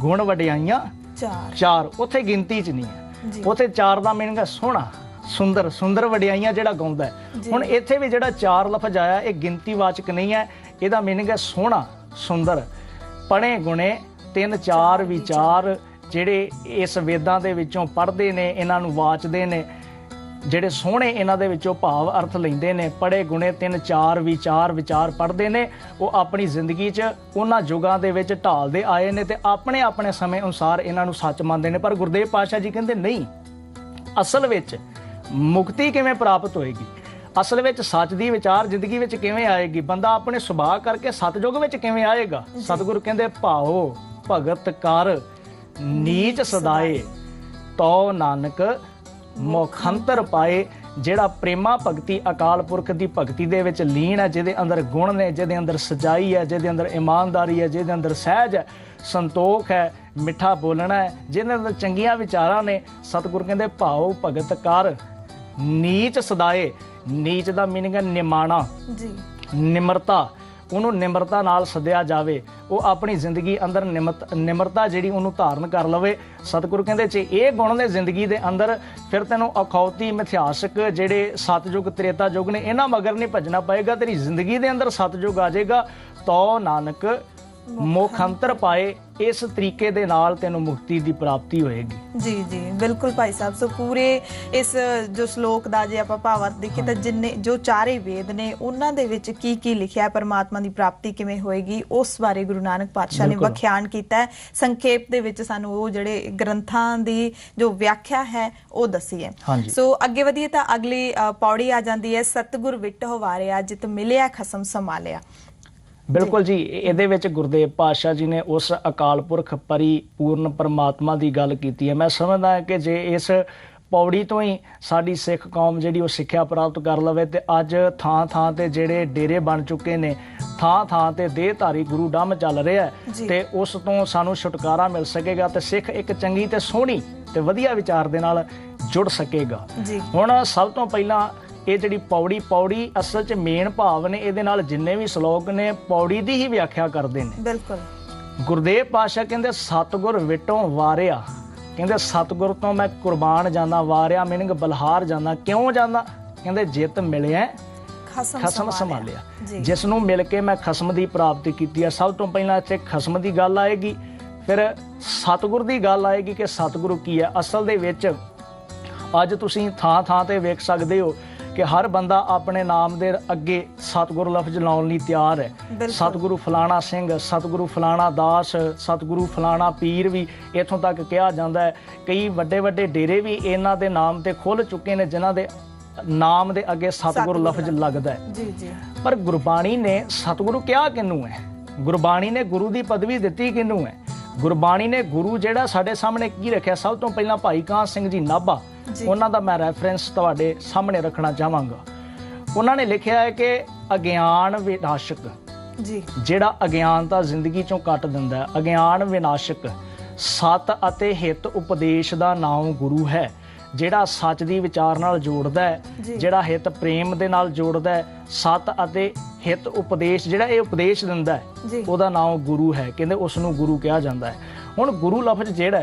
ਗੁਣ ਵਡਿਆਈਆਂ ਚਾਰ। ਚਾਰ। ਉੱਥੇ ਗਿਣਤੀ ਚ ਨਹੀਂ ਹੈ। ਉੱਥੇ ਚਾਰ ਦਾ ਮੀਨਿੰਗ ਹੈ ਸੋਹਣਾ। ਸੁੰਦਰ ਸੁੰਦਰ ਵਡਿਆਈਆਂ ਜਿਹੜਾ ਗਾਉਂਦਾ। ਹੁਣ ਇੱਥੇ ਵੀ ਜਿਹੜਾ ਚਾਰ ਲਫ਼ਜ਼ ਆਇਆ ਇਹ ਗਿਣਤੀਵਾਚਕ ਨਹੀਂ ਹੈ। ਇਹਦਾ ਮੀਨਿੰਗ ਹੈ ਸੋਹਣਾ ਸੁੰਦਰ। ਪੜੇ ਗੁਣੇ ਤਿੰਨ ਚਾਰ ਵਿਚਾਰ ਜਿਹੜੇ ਇਸ ਵੇਦਾਂ ਦੇ ਵਿੱਚੋਂ ਪੜ੍ਹਦੇ ਨੇ ਇਹਨਾਂ ਨੂੰ ਵਾਚਦੇ ਨੇ। ਜਿਹੜੇ ਸੋਹਣੇ ਇਹਨਾਂ ਦੇ ਵਿੱਚੋਂ ਭਾਵ ਅਰਥ ਲੈਂਦੇ ਨੇ। ਪੜੇ ਗੁਣੇ ਤਿੰਨ ਚਾਰ ਵਿਚਾਰ ਵਿਚਾਰ ਪੜ੍ਹਦੇ ਨੇ। ਉਹ ਆਪਣੀ ਜ਼ਿੰਦਗੀ 'ਚ ਉਹਨਾਂ ਯੁਗਾਂ ਦੇ ਵਿੱਚ ਢਾਲਦੇ ਆਏ ਨੇ ਤੇ ਆਪਣੇ ਆਪਣੇ ਸਮੇਂ ਅਨੁਸਾਰ ਇਹਨਾਂ ਨੂੰ ਸੱਚ ਮੰਨਦੇ ਨੇ। ਪਰ ਗੁਰਦੇਵ ਪਾਤਸ਼ਾਹ ਜੀ ਕਹਿੰਦੇ ਨਹੀਂ ਅਸਲ ਵਿੱਚ ਮੁਕਤੀ ਕਿਵੇਂ ਪ੍ਰਾਪਤ ਹੋਏਗੀ? ਅਸਲ ਵਿੱਚ ਸੱਚ ਦੀ ਵਿਚਾਰ ਜ਼ਿੰਦਗੀ ਵਿੱਚ ਕਿਵੇਂ ਆਏਗੀ? ਬੰਦਾ ਆਪਣੇ ਸੁਭਾਅ ਕਰਕੇ ਸਤਜੁਗ ਵਿੱਚ ਕਿਵੇਂ ਆਏਗਾ? ਸਤਿਗੁਰੂ ਕਹਿੰਦੇ ਭਾਓ ਭਗਤ ਕਰ ਨੀਚ ਸਦਾਏ ਤੋ ਨਾਨਕ ਮੁਖੰਤਰ ਪਾਏ। ਜਿਹੜਾ ਪ੍ਰੇਮਾ ਭਗਤੀ ਅਕਾਲ ਪੁਰਖ ਦੀ ਭਗਤੀ ਦੇ ਵਿੱਚ ਲੀਨ ਹੈ ਜਿਹਦੇ ਅੰਦਰ ਗੁਣ ਨੇ ਜਿਹਦੇ ਅੰਦਰ ਸਜਾਈ ਹੈ ਜਿਹਦੇ ਅੰਦਰ ਇਮਾਨਦਾਰੀ ਹੈ ਜਿਹਦੇ ਅੰਦਰ ਸਹਿਜ ਹੈ ਸੰਤੋਖ ਹੈ ਮਿੱਠਾ ਬੋਲਣਾ ਹੈ ਜਿਹਦੇ ਅੰਦਰ ਚੰਗੀਆਂ ਵਿਚਾਰਾਂ ਨੇ ਸਤਿਗੁਰ ਕਹਿੰਦੇ ਭਾਉ ਭਗਤ ਕਰ। ਨੀਚ ਸਦਾਏ ਨੀਚ ਦਾ ਮੀਨਿੰਗ ਹੈ ਨਿਮਾਣਾ। ਜੀ। ਨਿਮਰਤਾ ਉਹਨੂੰ ਨਿਮਰਤਾ ਨਾਲ ਸੱਦਿਆ ਜਾਵੇ। ਉਹ ਆਪਣੀ ਜ਼ਿੰਦਗੀ ਅੰਦਰ ਨਿਮਰਤ ਨਿਮਰਤਾ ਜਿਹੜੀ ਉਹਨੂੰ ਧਾਰਨ ਕਰ ਲਵੇ। ਸਤਿਗੁਰੂ ਕਹਿੰਦੇ ਜੇ ਇਹ ਗੁਣ ਨੇ ਜ਼ਿੰਦਗੀ ਦੇ ਅੰਦਰ ਫਿਰ ਤੈਨੂੰ ਅਖੌਤੀ ਮਿਥਿਹਾਸਕ ਜਿਹੜੇ ਸਤਜੁਗ ਤ੍ਰੇਤਾ ਯੁਗ ਨੇ ਇਹਨਾਂ ਮਗਰ ਨਹੀਂ ਭੱਜਣਾ ਪਏਗਾ। ਤੇਰੀ ਜ਼ਿੰਦਗੀ ਦੇ ਅੰਦਰ ਸਤਜੁਗ ਆ ਜਾਏਗਾ। ਤੋ ਨਾਨਕ ਮੁਖ ਅੰਤਰ ਪਾਏ ਇਸ ਤਰੀਕੇ ਦੇ ਨਾਲ ਤੈਨੂੰ ਮੁਕਤੀ ਦੀ ਪ੍ਰਾਪਤੀ ਹੋਏਗੀ। ਜੀ ਜੀ ਬਿਲਕੁਲ ਭਾਈ ਸਾਹਿਬ। ਸੋ ਪੂਰੇ ਇਸ ਜੋ ਸ਼ਲੋਕ ਦਾ ਜੇ ਆਪਾਂ ਭਾਵਾਰਥ ਦੇਖੀਏ ਤਾਂ ਜਿੰਨੇ ਜੋ ਚਾਰੇ ਵੇਦ ਨੇ ਉਹਨਾਂ ਦੇ ਵਿੱਚ ਕੀ ਕੀ ਲਿਖਿਆ ਪਰਮਾਤਮਾ ਦੀ ਪ੍ਰਾਪਤੀ ਕਿਵੇਂ ਹੋਏਗੀ ਉਸ ਬਾਰੇ ਗੁਰੂ ਨਾਨਕ ਪਾਤਸ਼ਾਹ ਨੇ। ਵਿਖਿਆਨ ਕੀਤਾ ਹੈ। ਸੰਖੇਪ ਦੇ ਵਿੱਚ ਸਾਨੂੰ ਉਹ ਜਿਹੜੇ ਗ੍ਰੰਥਾਂ ਦੀ ਜੋ ਵਿਆਖਿਆ ਹੈ ਉਹ ਦੱਸੀ ਹੈ। ਸੋ ਅੱਗੇ ਵਧੀਏ ਤਾਂ ਅਗਲੀ ਪੌੜੀ ਆ ਜਾਂਦੀ ਹੈ ਸਤਿਗੁਰ ਵਿਟ ਹਵਾਰਿਆ ਜਿਤ ਮਿਲਿਆ ਖਸਮ ਸੰਭਾਲਿਆ। ਬਿਲਕੁਲ ਜੀ ਇਹ- ਇਹਦੇ ਵਿੱਚ ਗੁਰਦੇਵ ਪਾਤਸ਼ਾਹ ਜੀ ਨੇ ਉਸ ਅਕਾਲ ਪੁਰਖ ਪਰਿਪੂਰਨ ਪਰਮਾਤਮਾ ਦੀ ਗੱਲ ਕੀਤੀ ਹੈ। ਮੈਂ ਸਮਝਦਾ ਹਾਂ ਕਿ ਜੇ ਇਸ ਪੌੜੀ ਤੋਂ ਹੀ ਸਾਡੀ ਸਿੱਖ ਕੌਮ ਜਿਹੜੀ ਉਹ ਸਿੱਖਿਆ ਪ੍ਰਾਪਤ ਕਰ ਲਵੇ ਤੇ ਅੱਜ ਥਾਂ ਥਾਂ ਤੇ ਜਿਹੜੇ ਡੇਰੇ ਬਣ ਚੁੱਕੇ ਨੇ ਥਾਂ ਥਾਂ ਤੇ ਦੇਹਧਾਰੀ ਗੁਰੂ ਡੰਮ ਚੱਲ ਰਿਹਾ। ਤੇ ਉਸ ਤੋਂ ਸਾਨੂੰ ਛੁਟਕਾਰਾ ਮਿਲ ਸਕੇਗਾ ਤੇ ਸਿੱਖ ਇੱਕ ਚੰਗੀ ਤੇ ਸੋਹਣੀ ਤੇ ਵਧੀਆ ਵਿਚਾਰ ਦੇ ਨਾਲ ਜੁੜ ਸਕੇਗਾ। ਹੁਣ ਸਭ ਤੋਂ ਪਹਿਲਾਂ ਇਹ ਜਿਹੜੀ ਪੌੜੀ ਪੌੜੀ ਅਸਲ 'ਚ ਮੇਨ ਭਾਵ ਨੇ ਇਹਦੇ ਨਾਲ ਜਿੰਨੇ ਵੀ ਸ਼ਲੋਕ ਨੇ ਪੌੜੀ ਦੀ ਹੀ ਵਿਆਖਿਆ ਕਰਦੇ ਨੇ। ਬਿਲਕੁਲ। ਗੁਰਦੇਵ ਪਾਸ਼ਾ ਕਹਿੰਦੇ ਸਤਗੁਰ ਵਿਟੋਂ ਵਾਰਿਆ। ਕਹਿੰਦੇ ਸਤਗੁਰ ਤੋਂ ਮੈਂ ਕੁਰਬਾਨ ਜਾਂਦਾ ਵਾਰਿਆ ਮੀਨਿੰਗ ਬਲਹਾਰ ਜਾਂਦਾ। ਕਿਉਂ ਜਾਂਦਾ? ਕਹਿੰਦੇ ਜਿੱਤ ਮਿਲਿਆ ਖਸਮ ਸੰਭਾਲਿਆ। ਜਿਸ ਨੂੰ ਮਿਲ ਕੇ ਮੈਂ ਖਸਮ ਦੀ ਪ੍ਰਾਪਤੀ ਕੀਤੀ ਹੈ ਸਭ ਤੋਂ ਪਹਿਲਾਂ ਇੱਥੇ ਖਸਮ ਦੀ ਗੱਲ ਆਏਗੀ। ਫਿਰ ਸਤਗੁਰ ਦੀ ਗੱਲ ਆਏਗੀ ਕਿ ਸਤਗੁਰੂ ਕੀ ਹੈ? ਅਸਲ ਦੇ ਵਿੱਚ ਅੱਜ ਤੁਸੀਂ ਥਾਂ ਥਾਂ ਤੇ ਵੇਖ ਸਕਦੇ ਹੋ ਕਿ ਹਰ ਬੰਦਾ ਆਪਣੇ ਨਾਮ ਦੇ ਅੱਗੇ ਸਤਗੁਰ ਲਫ਼ਜ਼ ਲਾਉਣ ਲਈ ਤਿਆਰ ਹੈ। ਸਤਗੁਰੂ ਫਲਾਣਾ ਸਿੰਘ ਸਤਗੁਰੂ ਫਲਾਣਾ ਦਾਸ ਸਤਗੁਰੂ ਫਲਾਣਾ ਪੀਰ ਵੀ ਇਥੋਂ ਤੱਕ ਕਿਹਾ ਜਾਂਦਾ ਹੈ। ਕਈ ਵੱਡੇ ਵੱਡੇ ਡੇਰੇ ਵੀ ਇਹਨਾਂ ਦੇ ਨਾਮ ਤੇ ਖੁੱਲ ਚੁੱਕੇ ਨੇ ਜਿਨ੍ਹਾਂ ਦੇ ਨਾਮ ਦੇ ਅੱਗੇ ਸਤਗੁਰ ਲਫ਼ਜ਼ ਲੱਗਦਾ ਹੈ। ਜੀ ਜੀ। ਪਰ ਗੁਰਬਾਣੀ ਨੇ ਸਤਿਗੁਰੂ ਕਿਹਾ ਕਿਹਨੂੰ ਹੈ? ਗੁਰਬਾਣੀ ਨੇ ਗੁਰੂ ਦੀ ਪਦਵੀ ਦਿੱਤੀ ਕਿਹਨੂੰ ਹੈ? ਗੁਰਬਾਣੀ ਨੇ ਗੁਰੂ ਜਿਹੜਾ ਸਾਡੇ ਸਾਹਮਣੇ ਕੀ ਰੱਖਿਆ? ਸਭ ਤੋਂ ਪਹਿਲਾਂ ਭਾਈ ਕਾਹਨ ਸਿੰਘ ਜੀ ਨਾਭਾ। ਉਹਨਾਂ ਦਾ ਮੈਂ ਰੈਫਰੈਂਸ ਤੁਹਾਡੇ ਸਾਹਮਣੇ ਰੱਖਣਾ ਚਾਹਾਂਗਾ। ਉਹਨਾਂ ਨੇ ਲਿਖਿਆ ਹੈ ਕਿ ਅਗਿਆਨ ਵਿਨਾਸ਼ਕ। ਜੀ। ਜਿਹੜਾ ਅਗਿਆਨਤਾ ਜ਼ਿੰਦਗੀ ਚੋਂ ਕੱਟ ਦਿੰਦਾ ਹੈ। ਅਗਿਆਨ ਵਿਨਾਸ਼ਕ ਸਤ ਅਤੇ ਹਿਤ ਉਪਦੇਸ਼ ਦਾ ਨਾਮ ਗੁਰੂ ਹੈ। ਜਿਹੜਾ ਸੱਚ ਦੀ ਵਿਚਾਰ ਨਾਲ ਜੋੜਦਾ ਹੈ। ਜਿਹੜਾ ਹਿਤ ਪ੍ਰੇਮ ਦੇ ਨਾਲ ਜੋੜਦਾ ਹੈ ਸਤ ਅਤੇ ਹਿਤ ਉਪਦੇਸ਼ ਜਿਹੜਾ ਇਹ ਉਪਦੇਸ਼ ਦਿੰਦਾ ਹੈ ਉਹਦਾ ਨਾਮ ਗੁਰੂ ਹੈ। ਕਹਿੰਦੇ ਉਸ ਨੂੰ ਗੁਰੂ ਕਿਹਾ ਜਾਂਦਾ ਹੈ। ਹੁਣ ਗੁਰੂ ਲਫ਼ਜ਼ ਜਿਹੜਾ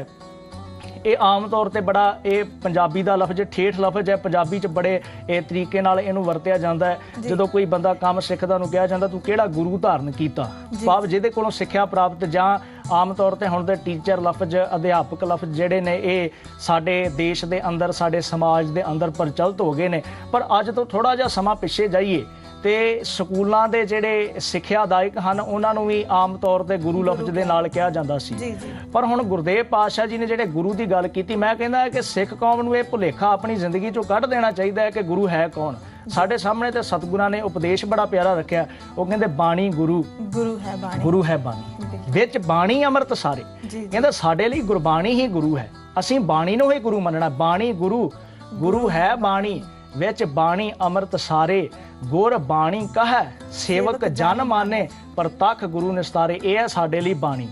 ਇਹ ਆਮ ਤੌਰ ਤੇ ਬੜਾ ਇਹ ਪੰਜਾਬੀ ਦਾ ਲਫ਼ਜ਼ ਠੇਠ ਲਫ਼ਜ਼ ਹੈ। ਪੰਜਾਬੀ 'ਚ ਬੜੇ ਇਹ ਤਰੀਕੇ ਨਾਲ ਇਹਨੂੰ ਵਰਤਿਆ ਜਾਂਦਾ ਹੈ। ਜਦੋਂ ਕੋਈ ਬੰਦਾ ਕੰਮ ਸਿੱਖਦਾ ਨੂੰ ਕਿਹਾ ਜਾਂਦਾ ਤੂੰ ਕਿਹੜਾ ਗੁਰੂ ਧਾਰਨ ਕੀਤਾ। ਭਾਵ ਜਿਹਦੇ ਕੋਲੋਂ ਸਿੱਖਿਆ ਪ੍ਰਾਪਤ ਜਾਂ ਆਮ ਤੌਰ ਤੇ ਹੁਣ ਦੇ ਟੀਚਰ ਲਫ਼ਜ਼ ਅਧਿਆਪਕ ਲਫ਼ਜ਼ ਜਿਹੜੇ ਨੇ ਇਹ ਸਾਡੇ ਦੇਸ਼ ਦੇ ਅੰਦਰ ਸਾਡੇ ਸਮਾਜ ਦੇ ਅੰਦਰ ਪ੍ਰਚਲਿਤ ਹੋ ਗਏ ਨੇ। ਪਰ ਅੱਜ ਤੋਂ ਥੋੜਾ ਜਿਹਾ ਸਮਾਂ ਪਿੱਛੇ ਜਾਈਏ। ਤੇ ਸਕੂਲਾਂ ਦੇ ਜਿਹੜੇ ਸਿੱਖਿਆਦਾਇਕ ਹਨ ਉਹਨਾਂ ਨੂੰ ਵੀ ਆਮ ਤੌਰ ਤੇ ਗੁਰੂ ਲਫ਼ਜ਼ ਦੇ ਨਾਲ ਕਿਹਾ ਜਾਂਦਾ ਸੀ। ਪਰ ਹੁਣ ਗੁਰਦੇਵ ਪਾਤਸ਼ਾਹ ਜੀ ਨੇ ਜਿਹੜੇ ਗੁਰੂ ਦੀ ਗੱਲ ਕੀਤੀ ਮੈਂ ਕਹਿੰਦਾ ਕਿ ਸਿੱਖ ਕੌਮ ਨੂੰ ਇਹ ਭੁਲੇਖਾ ਆਪਣੀ ਜ਼ਿੰਦਗੀ ਚੋਂ ਕੱਢ ਦੇਣਾ ਚਾਹੀਦਾ ਹੈ ਕਿ ਗੁਰੂ ਹੈ ਕੌਣ। ਸਾਡੇ ਸਾਹਮਣੇ ਤੇ ਸਤਿਗੁਰਾਂ ਨੇ ਉਪਦੇਸ਼ ਬੜਾ ਪਿਆਰਾ ਰੱਖਿਆ। ਉਹ ਕਹਿੰਦੇ ਬਾਣੀ ਗੁਰੂ। ਗੁਰੂ ਹੈ ਬਾਣੀ। ਗੁਰੂ ਹੈ ਬਾਣੀ। ਵਿੱਚ ਬਾਣੀ ਅੰਮ੍ਰਿਤ ਸਾਰੇ। ਕਹਿੰਦਾ ਸਾਡੇ ਲਈ ਗੁਰਬਾਣੀ ਹੀ ਗੁਰੂ ਹੈ। ਅਸੀਂ ਬਾਣੀ ਨੂੰ ਹੀ ਗੁਰੂ ਮੰਨਣਾ। ਬਾਣੀ ਗੁਰੂ। ਗੁਰੂ ਹੈ ਬਾਣੀ। ਵਿੱਚ ਬਾਣੀ ਅੰਮ੍ਰਿਤ ਸਾਰੇ। ਗੁਰ ਬਾਣੀ ਕਹੈ ਸੇਵਕ ਜਨ ਮਾਨੇ ਪ੍ਰਤੱਖ ਗੁਰੂ ਨਿਸਤਾਰੇ ਇਹ ਹੈ ਸਾਡੇ ਲਈ ਬਾਣੀ।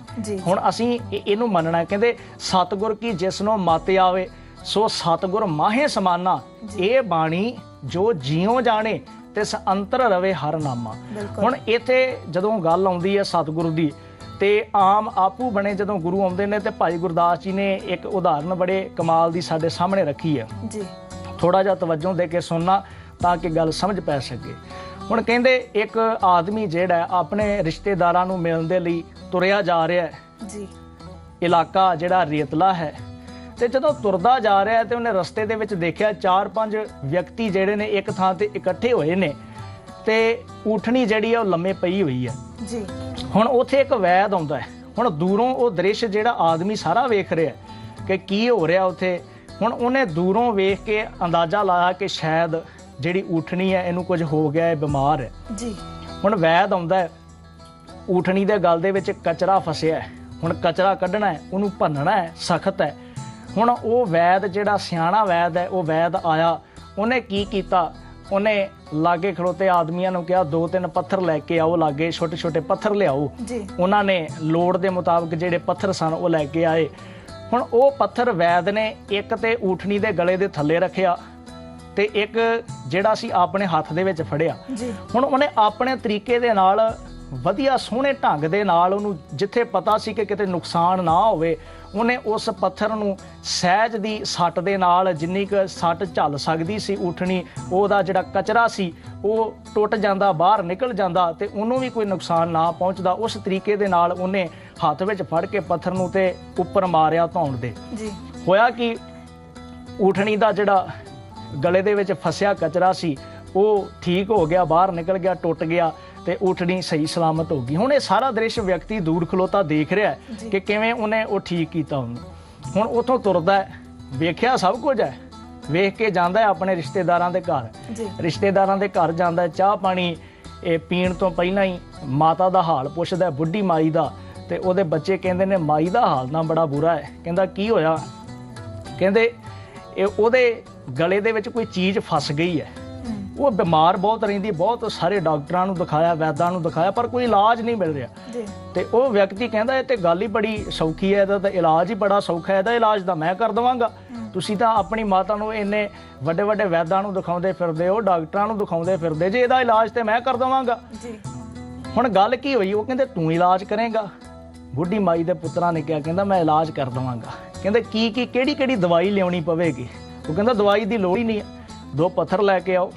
ਹੁਣ ਅਸੀਂ ਇਹ- ਇਹਨੂੰ ਮੰਨਣਾ। ਕਹਿੰਦੇ ਸਤਿਗੁਰ ਕੀ ਜਿਸ ਨੂੰ ਮਤ ਆਵੇ ਸੋ ਸਤਿਗੁਰ ਮਾਹੇ ਸਮਾਨਾ। ਇਹ ਬਾਣੀ ਜੋ ਜਿਉ ਜਾਣੇ ਤਿਸ ਅੰਤਰ ਰਵੇ ਹਰ ਨਾਮਾ। ਹੁਣ ਇੱਥੇ ਜਦੋਂ ਗੱਲ ਆਉਂਦੀ ਹੈ ਸਤਿਗੁਰੂ ਦੀ ਤੇ ਆਮ ਆਪੂ ਬਣੇ ਜਦੋਂ ਗੁਰੂ ਆਉਂਦੇ ਨੇ ਤੇ ਭਾਈ ਗੁਰਦਾਸ ਜੀ ਨੇ ਇੱਕ ਉਦਾਹਰਨ ਬੜੇ ਕਮਾਲ ਦੀ ਸਾਡੇ ਸਾਹਮਣੇ ਰੱਖੀ ਹੈ। ਜੀ। ਥੋੜਾ ਜਿਹਾ ਤਵੱਜੋ ਦੇ ਕੇ ਸੁਣਨਾ। ਤਾਂ ਕਿ ਗੱਲ ਸਮਝ ਪੈ ਸਕੇ। ਹੁਣ ਕਹਿੰਦੇ ਇੱਕ ਆਦਮੀ ਜਿਹੜਾ ਆਪਣੇ ਰਿਸ਼ਤੇਦਾਰਾਂ ਨੂੰ ਮਿਲਣ ਦੇ ਲਈ ਤੁਰਿਆ ਜਾ ਰਿਹਾ ਹੈ। ਜੀ। ਇਲਾਕਾ ਜਿਹੜਾ ਰੇਤਲਾ ਹੈ। ਤੇ ਜਦੋਂ ਤੁਰਦਾ ਜਾ ਰਿਹਾ ਤੇ ਉਹਨੇ ਰਸਤੇ ਦੇ ਵਿੱਚ ਦੇਖਿਆ ਚਾਰ ਪੰਜ ਵਿਅਕਤੀ ਜਿਹੜੇ ਨੇ ਇੱਕ ਥਾਂ ਤੇ ਇਕੱਠੇ ਹੋਏ ਨੇ ਤੇ ਊਠਣੀ ਜਿਹੜੀ ਹੈ ਉਹ ਲੰਮੇ ਪਈ ਹੋਈ ਹੈ। ਜੀ। ਹੁਣ ਉੱਥੇ ਇੱਕ ਵੈਦ ਆਉਂਦਾ ਹੈ। ਹੁਣ ਦੂਰੋਂ ਉਹ ਦ੍ਰਿਸ਼ ਜਿਹੜਾ ਆਦਮੀ ਸਾਰਾ ਵੇਖ ਰਿਹਾ ਕਿ ਕੀ ਹੋ ਰਿਹਾ ਉੱਥੇ। ਹੁਣ ਉਹਨੇ ਦੂਰੋਂ ਵੇਖ ਕੇ ਅੰਦਾਜ਼ਾ ਲਾਇਆ ਕਿ ਸ਼ਾਇਦ ਜਿਹੜੀ ਊਠਣੀ ਹੈ ਇਹਨੂੰ ਕੁਝ ਹੋ ਗਿਆ ਹੈ ਬਿਮਾਰ ਹੈ। ਜੀ। ਹੁਣ ਵੈਦ ਆਉਂਦਾ ਹੈ ਊਠਣੀ ਦੇ ਗਲ ਦੇ ਵਿੱਚ ਕਚਰਾ ਫਸਿਆ ਹੈ। ਹੁਣ ਕਚਰਾ ਕੱਢਣਾ ਹੈ ਉਹਨੂੰ ਭੰਨਣਾ ਹੈ ਸਖਤ ਹੈ। ਹੁਣ ਉਹ ਵੈਦ ਜਿਹੜਾ ਸਿਆਣਾ ਵੈਦ ਹੈ ਉਹ ਵੈਦ ਆਇਆ ਉਹਨੇ ਕੀ ਕੀਤਾ? ਉਹਨੇ ਲਾਗੇ ਖੜੋਤੇ ਆਦਮੀਆਂ ਨੂੰ ਕਿਹਾ ਦੋ ਤਿੰਨ ਪੱਥਰ ਲੈ ਕੇ ਆਓ ਲਾਗੇ ਛੋਟੇ ਛੋਟੇ ਪੱਥਰ ਲਿਆਓ। ਜੀ। ਉਹਨਾਂ ਨੇ ਲੋੜ ਦੇ ਮੁਤਾਬਕ ਜਿਹੜੇ ਪੱਥਰ ਸਨ ਉਹ ਲੈ ਕੇ ਆਏ। ਹੁਣ ਉਹ ਪੱਥਰ ਵੈਦ ਨੇ ਇੱਕ ਤੇ ਊਠਣੀ ਦੇ ਗਲੇ ਦੇ ਥੱਲੇ ਰੱਖਿਆ ਤੇ ਇੱਕ ਜਿਹੜਾ ਸੀ ਆਪਣੇ ਹੱਥ ਦੇ ਵਿੱਚ ਫੜਿਆ। ਹੁਣ ਉਹਨੇ ਆਪਣੇ ਤਰੀਕੇ ਦੇ ਨਾਲ ਵਧੀਆ ਸੋਹਣੇ ਢੰਗ ਦੇ ਨਾਲ ਉਹਨੂੰ ਜਿੱਥੇ ਪਤਾ ਸੀ ਕਿ ਕਿਤੇ ਨੁਕਸਾਨ ਨਾ ਹੋਵੇ ਉਹਨੇ ਉਸ ਪੱਥਰ ਨੂੰ ਸਹਿਜ ਦੀ ਸੱਟ ਦੇ ਨਾਲ ਜਿੰਨੀ ਕੁ ਸੱਟ ਝੱਲ ਸਕਦੀ ਸੀ ਉਠਣੀ ਉਹਦਾ ਜਿਹੜਾ ਕਚਰਾ ਸੀ ਉਹ ਟੁੱਟ ਜਾਂਦਾ ਬਾਹਰ ਨਿਕਲ ਜਾਂਦਾ ਤੇ ਉਹਨੂੰ ਵੀ ਕੋਈ ਨੁਕਸਾਨ ਨਾ ਪਹੁੰਚਦਾ। ਉਸ ਤਰੀਕੇ ਦੇ ਨਾਲ ਉਹਨੇ ਹੱਥ ਵਿੱਚ ਫੜ ਕੇ ਪੱਥਰ ਨੂੰ ਤੇ ਉੱਪਰ ਮਾਰਿਆ ਧੌਣ ਦੇ। ਜੀ। ਹੋਇਆ ਕਿ? ਊਠਣੀ ਦਾ ਜਿਹੜਾ ਗਲੇ ਦੇ ਵਿੱਚ ਫਸਿਆ ਕਚਰਾ ਸੀ ਉਹ ਠੀਕ ਹੋ ਗਿਆ ਬਾਹਰ ਨਿਕਲ ਗਿਆ ਟੁੱਟ ਗਿਆ ਤੇ ਊਠਣੀ ਸਹੀ ਸਲਾਮਤ ਹੋ ਗਈ। ਹੁਣ ਇਹ ਸਾਰਾ ਦ੍ਰਿਸ਼ ਵਿਅਕਤੀ ਦੂਰ ਖਲੋਤਾ ਦੇਖ ਰਿਹਾ। ਕਿ ਕਿਵੇਂ ਉਹਨੇ ਉਹ ਠੀਕ ਕੀਤਾ ਉਹਨੂੰ। ਹੁਣ ਉਥੋਂ ਤੁਰਦਾ ਵੇਖਿਆ ਸਭ ਕੁਝ ਹੈ ਵੇਖ ਕੇ ਜਾਂਦਾ ਹੈ ਆਪਣੇ ਰਿਸ਼ਤੇਦਾਰਾਂ ਦੇ ਘਰ। ਰਿਸ਼ਤੇਦਾਰਾਂ ਦੇ ਘਰ ਜਾਂਦਾ ਹੈ ਚਾਹ ਪਾਣੀ ਇਹ ਪੀਣ ਤੋਂ ਪਹਿਲਾਂ ਹੀ ਮਾਤਾ ਦਾ ਹਾਲ ਪੁੱਛਦਾ ਬੁੱਢੀ ਮਾਈ ਦਾ ਤੇ ਉਹਦੇ ਬੱਚੇ ਕਹਿੰਦੇ ਨੇ ਮਾਈ ਦਾ ਹਾਲ ਨਾ ਬੜਾ ਬੁਰਾ ਹੈ। ਕਹਿੰਦਾ ਕੀ ਹੋਇਆ? ਕਹਿੰਦੇ ਇਹ ਉਹਦੇ ਗਲੇ ਦੇ ਵਿੱਚ ਕੋਈ ਚੀਜ਼ ਫਸ ਗਈ ਹੈ। ਉਹ ਬਿਮਾਰ ਬਹੁਤ ਰਹਿੰਦੀ ਬਹੁਤ ਸਾਰੇ ਡਾਕਟਰਾਂ ਨੂੰ ਦਿਖਾਇਆ ਵੈਦਾਂ ਨੂੰ ਦਿਖਾਇਆ ਪਰ ਕੋਈ ਇਲਾਜ ਨਹੀਂ ਮਿਲ ਰਿਹਾ। ਤੇ ਉਹ ਵਿਅਕਤੀ ਕਹਿੰਦਾ ਇਹ ਤੇ ਗੱਲ ਹੀ ਬੜੀ ਸੌਖੀ ਹੈ ਇਹਦਾ ਤਾਂ ਇਲਾਜ ਹੀ ਬੜਾ ਸੌਖਾ ਹੈ ਇਹਦਾ ਇਲਾਜ ਤਾਂ ਮੈਂ ਕਰ ਦਵਾਂਗਾ। ਤੁਸੀਂ ਤਾਂ ਆਪਣੀ ਮਾਤਾ ਨੂੰ ਇੰਨੇ ਵੱਡੇ ਵੱਡੇ ਵੈਦਾਂ ਨੂੰ ਦਿਖਾਉਂਦੇ ਫਿਰਦੇ ਹੋ ਡਾਕਟਰਾਂ ਨੂੰ ਦਿਖਾਉਂਦੇ ਫਿਰਦੇ ਜੇ ਇਹਦਾ ਇਲਾਜ ਤੇ ਮੈਂ ਕਰ ਦਵਾਂਗਾ। ਜੀ। ਹੁਣ ਗੱਲ ਕੀ ਹੋਈ? ਉਹ ਕਹਿੰਦੇ ਤੂੰ ਇਲਾਜ ਕਰੇਗਾ। ਬੁੱਢੀ ਮਾਈ ਦੇ ਪੁੱਤਰਾਂ ਨੇ ਕਿਹਾ ਕਹਿੰਦਾ ਮੈਂ ਇਲਾਜ ਕਰ ਦਵਾਂਗਾ। ਕਹਿੰਦੇ ਕੀ ਕੀ ਕਿਹੜੀ ਕਿਹੜੀ ਦਵਾਈ ਲਿਆਉਣੀ ਪਵੇਗੀ? ਉਹ ਕਹਿੰਦਾ ਦਵਾਈ ਦੀ ਲੋੜ ਹੀ ਨਹੀਂ ਹੈ। ਦੋ ਪੱਥਰ ਲੈ ਕੇ ਆਓ।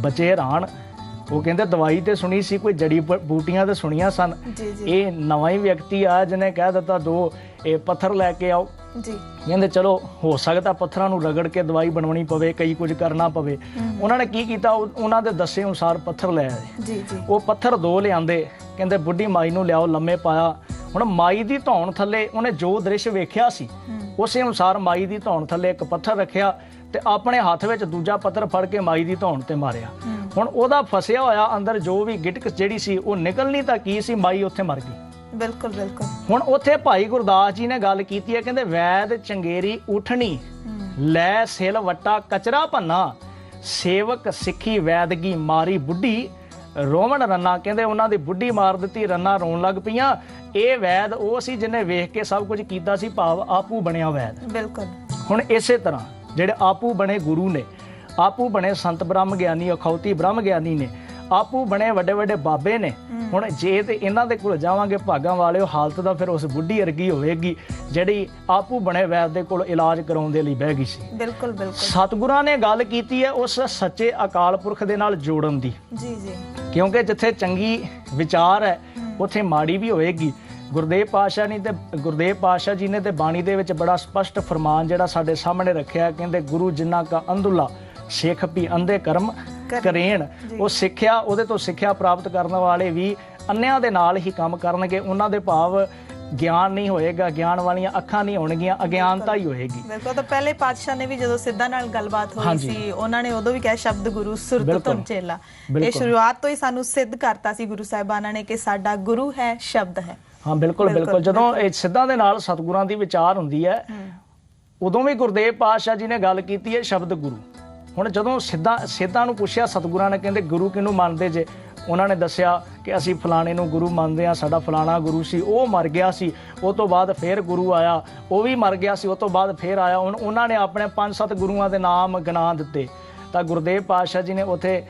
ਬੱਚੇ ਹੈਰਾਨ। ਉਹ ਕਹਿੰਦੇ ਦਵਾਈ ਤੇ ਸੁਣੀ ਸੀ ਕੋਈ ਜੜੀ ਬੂਟੀਆਂ ਤੇ ਸੁਣੀਆਂ ਸਨ। ਇਹ ਨਵਾਂ ਹੀ ਵਿਅਕਤੀ ਆਇਆ ਜਿਹਨੇ ਕਹਿ ਦਿੱਤਾ ਦੋ ਇਹ ਪੱਥਰ ਲੈ ਕੇ ਆਓ। ਜੀ। ਕਹਿੰਦੇ ਚਲੋ ਹੋ ਸਕਦਾ ਪੱਥਰਾਂ ਨੂੰ ਰਗੜ ਕੇ ਦਵਾਈ ਬਣਾਉਣੀ ਪਵੇ ਕਈ ਕੁਝ ਕਰਨਾ ਪਵੇ। ਉਹਨਾਂ ਨੇ ਕੀ ਕੀਤਾ? ਉਹ- ਉਹਨਾਂ ਦੇ ਦੱਸੇ ਅਨੁਸਾਰ ਪੱਥਰ ਲੈ ਆਏ। ਜੀ ਜੀ। ਉਹ ਪੱਥਰ ਦੋ ਲਿਆਂਦੇ। ਕਹਿੰਦੇ ਬੁੱਢੀ ਮਾਈ ਨੂੰ ਲਿਆਓ ਲੰਮੇ ਪਾਇਆ। ਹੁਣ ਮਾਈ ਦੀ ਧੌਣ ਥੱਲੇ ਉਹਨੇ ਜੋ ਦ੍ਰਿਸ਼ ਵੇਖਿਆ ਸੀ ਉਸੇ ਅਨੁਸਾਰ ਮਾਈ ਦੀ ਧੌਣ ਥੱਲੇ ਇੱਕ ਪੱਥਰ ਰੱਖਿਆ ਤੇ ਆਪਣੇ ਹੱਥ ਵਿੱਚ ਦੂਜਾ ਪੱਥਰ ਫੜ ਕੇ ਮਾਈ ਦੀ ਧੌਣ ਤੇ ਮਾਰਿਆ। ਹੁਣ ਉਹਦਾ ਫਸਿਆ ਹੋਇਆ ਅੰਦਰ ਜੋ ਵੀ ਗਿਟਕ ਜਿਹੜੀ ਸੀ ਉਹ ਨਿਕਲਣੀ ਤਾਂ ਕੀ ਸੀ? ਮਾਈ ਉੱਥੇ ਮਰ ਗਈ। ਬਿਲਕੁਲ ਬਿਲਕੁਲ। ਹੁਣ ਉੱਥੇ ਭਾਈ ਗੁਰਦਾਸ ਜੀ ਨੇ ਗੱਲ ਕੀਤੀ ਹੈ ਕਹਿੰਦੇ ਵੈਦ ਚੰਗੇਰੀ ਉਠਣੀ ਲੈ ਸਿਲ ਵਟਾ ਕਚਰਾ ਭੰਨਾ ਸੇਵਕ ਸਿੱਖੀ ਵੈਦਗੀ ਮਾਰੀ ਬੁੱਢੀ ਰੋਵਣ ਰੰਨਾ ਕਹਿੰਦੇ ਉਹਨਾਂ ਦੀ ਬੁੱਢੀ ਮਾਰ ਦਿੱਤੀ ਰੰਨਾ ਰੋਣ ਲੱਗ ਪਈਆਂ। ਇਹ ਵੈਦ ਉਹ ਸੀ ਜਿਹਨੇ ਵੇਖ ਕੇ ਸਭ ਕੁਝ ਕੀਤਾ ਸੀ ਭਾਵ ਆਪੂ ਬਣਿਆ ਵੈਦ। ਬਿਲਕੁਲ। ਹੁਣ ਇਸੇ ਤਰ੍ਹਾਂ ਜਿਹੜੇ ਆਪੂ ਬਣੇ ਗੁਰੂ ਨੇ ਆਪੂ ਬਣੇ ਸੰਤ ਬ੍ਰਹਮ ਗਿਆਨੀ ਅਖੌਤੀ ਬ੍ਰਹਮ ਗਿਆਨੀ ਨੇ ਆਪੂ ਬਣੇ ਵੱਡੇ ਵੱਡੇ ਬਾਬੇ ਨੇ। ਹੁਣ ਜੇ ਤੇ ਇਹਨਾਂ ਦੇ ਕੋਲ ਜਾਵਾਂਗੇ ਭਾਗਾਂ ਵਾਲਿਓ ਹਾਲਤ ਦਾ ਫਿਰ ਉਸ ਬੁੱਢੀ ਅਰਗੀ ਹੋਵੇਗੀ ਜਿਹੜੀ ਆਪੂ ਬਣੇ ਵੈਦ ਦੇ ਕੋਲ ਇਲਾਜ ਕਰਾਉਣ ਦੇ ਲਈ ਬਹਿ ਗਈ ਸੀ। ਬਿਲਕੁਲ ਬਿਲਕੁਲ। ਸਤਿਗੁਰਾਂ ਨੇ ਗੱਲ ਕੀਤੀ ਹੈ ਉਸ ਸੱਚੇ ਅਕਾਲ ਪੁਰਖ ਦੇ ਨਾਲ ਜੋੜਨ ਦੀ। ਜੀ ਜੀ। ਕਿਉਂਕਿ ਜਿੱਥੇ ਚੰਗੀ ਵਿਚਾਰ ਹੈ ਉੱਥੇ ਮਾੜੀ ਵੀ ਹੋਏਗੀ ਗੁਰਦੇਵ ਪਾਤਸ਼ਾਹ ਨੇ ਤੇ ਗੁਰਦੇਵ ਪਾਤਸ਼ਾਹ ਜੀ ਨੇ ਤੇ ਬਾਣੀ ਦੇ ਵਿੱਚ ਬੜਾ ਸਪਸ਼ਟ ਫਰਮਾਨ ਜਿਹੜਾ ਸਾਡੇ ਸਾਹਮਣੇ ਰੱਖਿਆ ਕਹਿੰਦੇ ਗੁਰੂ ਜਿਨ੍ਹਾਂ ਕਾ ਅੰਧੁਲਾ ਸਿੱਖ ਵੀ ਅੰਧੇ ਕਰਮ ਕਰੇਣ। ਉਹ ਸਿੱਖਿਆ ਉਹਦੇ ਤੋਂ ਸਿੱਖਿਆ ਪ੍ਰਾਪਤ ਕਰਨ ਵਾਲੇ ਵੀ ਅੰਨਿਆਂ ਦੇ ਨਾਲ ਹੀ ਕੰਮ ਕਰਨਗੇ। ਉਹਨਾਂ ਦੇ ਭਾਵ ਗਿਆਨ ਨਹੀਂ ਹੋਏਗਾ ਗਿਆਨ ਵਾਲੀਆਂ ਅੱਖਾਂ ਨਹੀਂ ਹੋਣਗੀਆਂ ਅਗਿਆਨਤਾ ਹੀ ਹੋਏਗੀ। ਬਿਲਕੁਲ। ਤਾਂ ਪਹਿਲੇ ਪਾਤਸ਼ਾਹ ਨੇ ਵੀ ਜਦੋਂ ਸਿੱਧਾ ਨਾਲ ਗੱਲਬਾਤ ਹੋਈ। ਸੀ ਉਹਨਾਂ ਨੇ ਉਦੋਂ ਵੀ ਕਿਹਾ ਸ਼ਬਦ ਗੁਰੂ ਸੁਰਤ। ਤੁਮ ਚੇਲਾ। ਇਹ। ਸ਼ੁਰੂਆਤ ਤੋਂ ਹੀ ਸਾਨੂੰ ਸਿੱਧ ਕਰਤਾ ਸੀ ਗੁਰੂ ਸਾਹਿਬਾਨਾਂ ਨੇ ਕਿ ਸਾਡਾ ਗੁਰੂ ਹੈ ਸ਼ਬਦ ਹੈ। ਹਾਂ ਬਿਲਕੁਲ, ਬਿਲਕੁਲ ਜਦੋਂ ਇਹ ਸਿੱਧਾਂ ਦੇ ਨਾਲ ਸਤਿਗੁਰਾਂ ਦੀ ਵਿਚਾਰ ਹੁੰਦੀ ਹੈ। ਉਦੋਂ ਵੀ ਗੁਰਦੇਵ ਪਾਤਸ਼ਾਹ ਜੀ ਨੇ ਗੱਲ ਕੀਤੀ ਹੈ ਸ਼ਬਦ ਗੁਰੂ। ਹੁਣ ਜਦੋਂ ਸਿੱਧਾ ਸਿੱਧਾਂ ਨੂੰ ਪੁੱਛਿਆ ਸਤਿਗੁਰਾਂ ਨੇ ਕਹਿੰਦੇ ਗੁਰੂ ਕਿਹਨੂੰ ਮੰਨਦੇ ਜੇ? ਉਹਨਾਂ ਨੇ ਦੱਸਿਆ ਕਿ ਅਸੀਂ ਫਲਾਣੇ ਨੂੰ ਗੁਰੂ ਮੰਨਦੇ ਆ ਸਾਡਾ ਫਲਾਣਾ ਗੁਰੂ ਸੀ ਉਹ ਮਰ ਗਿਆ ਸੀ। ਉਹ ਤੋਂ ਬਾਅਦ ਫੇਰ ਗੁਰੂ ਆਇਆ ਉਹ ਵੀ ਮਰ ਗਿਆ ਸੀ ਉਹ ਤੋਂ ਬਾਅਦ ਫੇਰ ਆਇਆ। ਹੁਣ ਉਹਨਾਂ ਨੇ ਆਪਣੇ ਪੰਜ ਸੱਤ ਗੁਰੂਆਂ ਦੇ ਨਾਮ ਗਿਣਾ ਦਿੱਤੇ। ਤਾਂ ਗੁਰਦੇਵ ਪਾਤਸ਼ਾਹ ਜੀ ਨੇ ਉਥੇ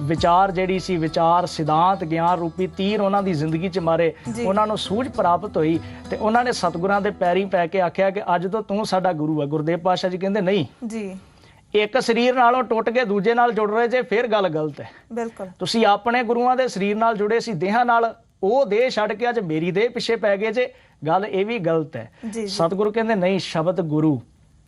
ਵਿਚਾਰ ਜਿਹੜੀ ਸੀ ਵਿਚਾਰ ਸਿਧਾਂਤ ਗਿਆਨ ਰੂਪੀ ਤੀਰ ਉਹਨਾਂ ਦੀ ਜ਼ਿੰਦਗੀ 'ਚ ਮਾਰੇ। ਉਹਨਾਂ ਨੂੰ ਸੂਝ ਪ੍ਰਾਪਤ ਹੋਈ ਤੇ ਉਹਨਾਂ ਨੇ ਸਤਿਗੁਰਾਂ ਦੇ ਪੈਰੀ ਪੈ ਕੇ ਆਖਿਆ ਕਿ ਅੱਜ ਤੋਂ ਤੂੰ ਸਾਡਾ ਗੁਰੂ ਹੈ ਗੁਰਦੇਵ ਪਾਤਸ਼ਾਹ ਜੀ ਕਹਿੰਦੇ ਨਹੀਂ। ਜੀ। ਇੱਕ ਸਰੀਰ ਨਾਲੋਂ ਟੁੱਟ ਕੇ ਦੂਜੇ ਨਾਲ ਜੁੜ ਰਹੇ ਜੇ ਫਿਰ ਗੱਲ ਗਲਤ ਹੈ। ਬਿਲਕੁਲ। ਤੁਸੀਂ ਆਪਣੇ ਗੁਰੂਆਂ ਦੇ ਸਰੀਰ ਨਾਲ ਜੁੜੇ ਸੀ ਦੇਹਾਂ ਨਾਲ ਉਹ ਦੇਹ ਛੱਡ ਕੇ ਅੱਜ ਮੇਰੀ ਦੇਹ ਪਿੱਛੇ ਪੈ ਗਏ ਜੇ ਗੱਲ ਇਹ ਵੀ ਗਲਤ ਹੈ। ਸਤਿਗੁਰੂ ਕਹਿੰਦੇ ਨਹੀਂ ਸ਼ਬਦ ਗੁਰੂ।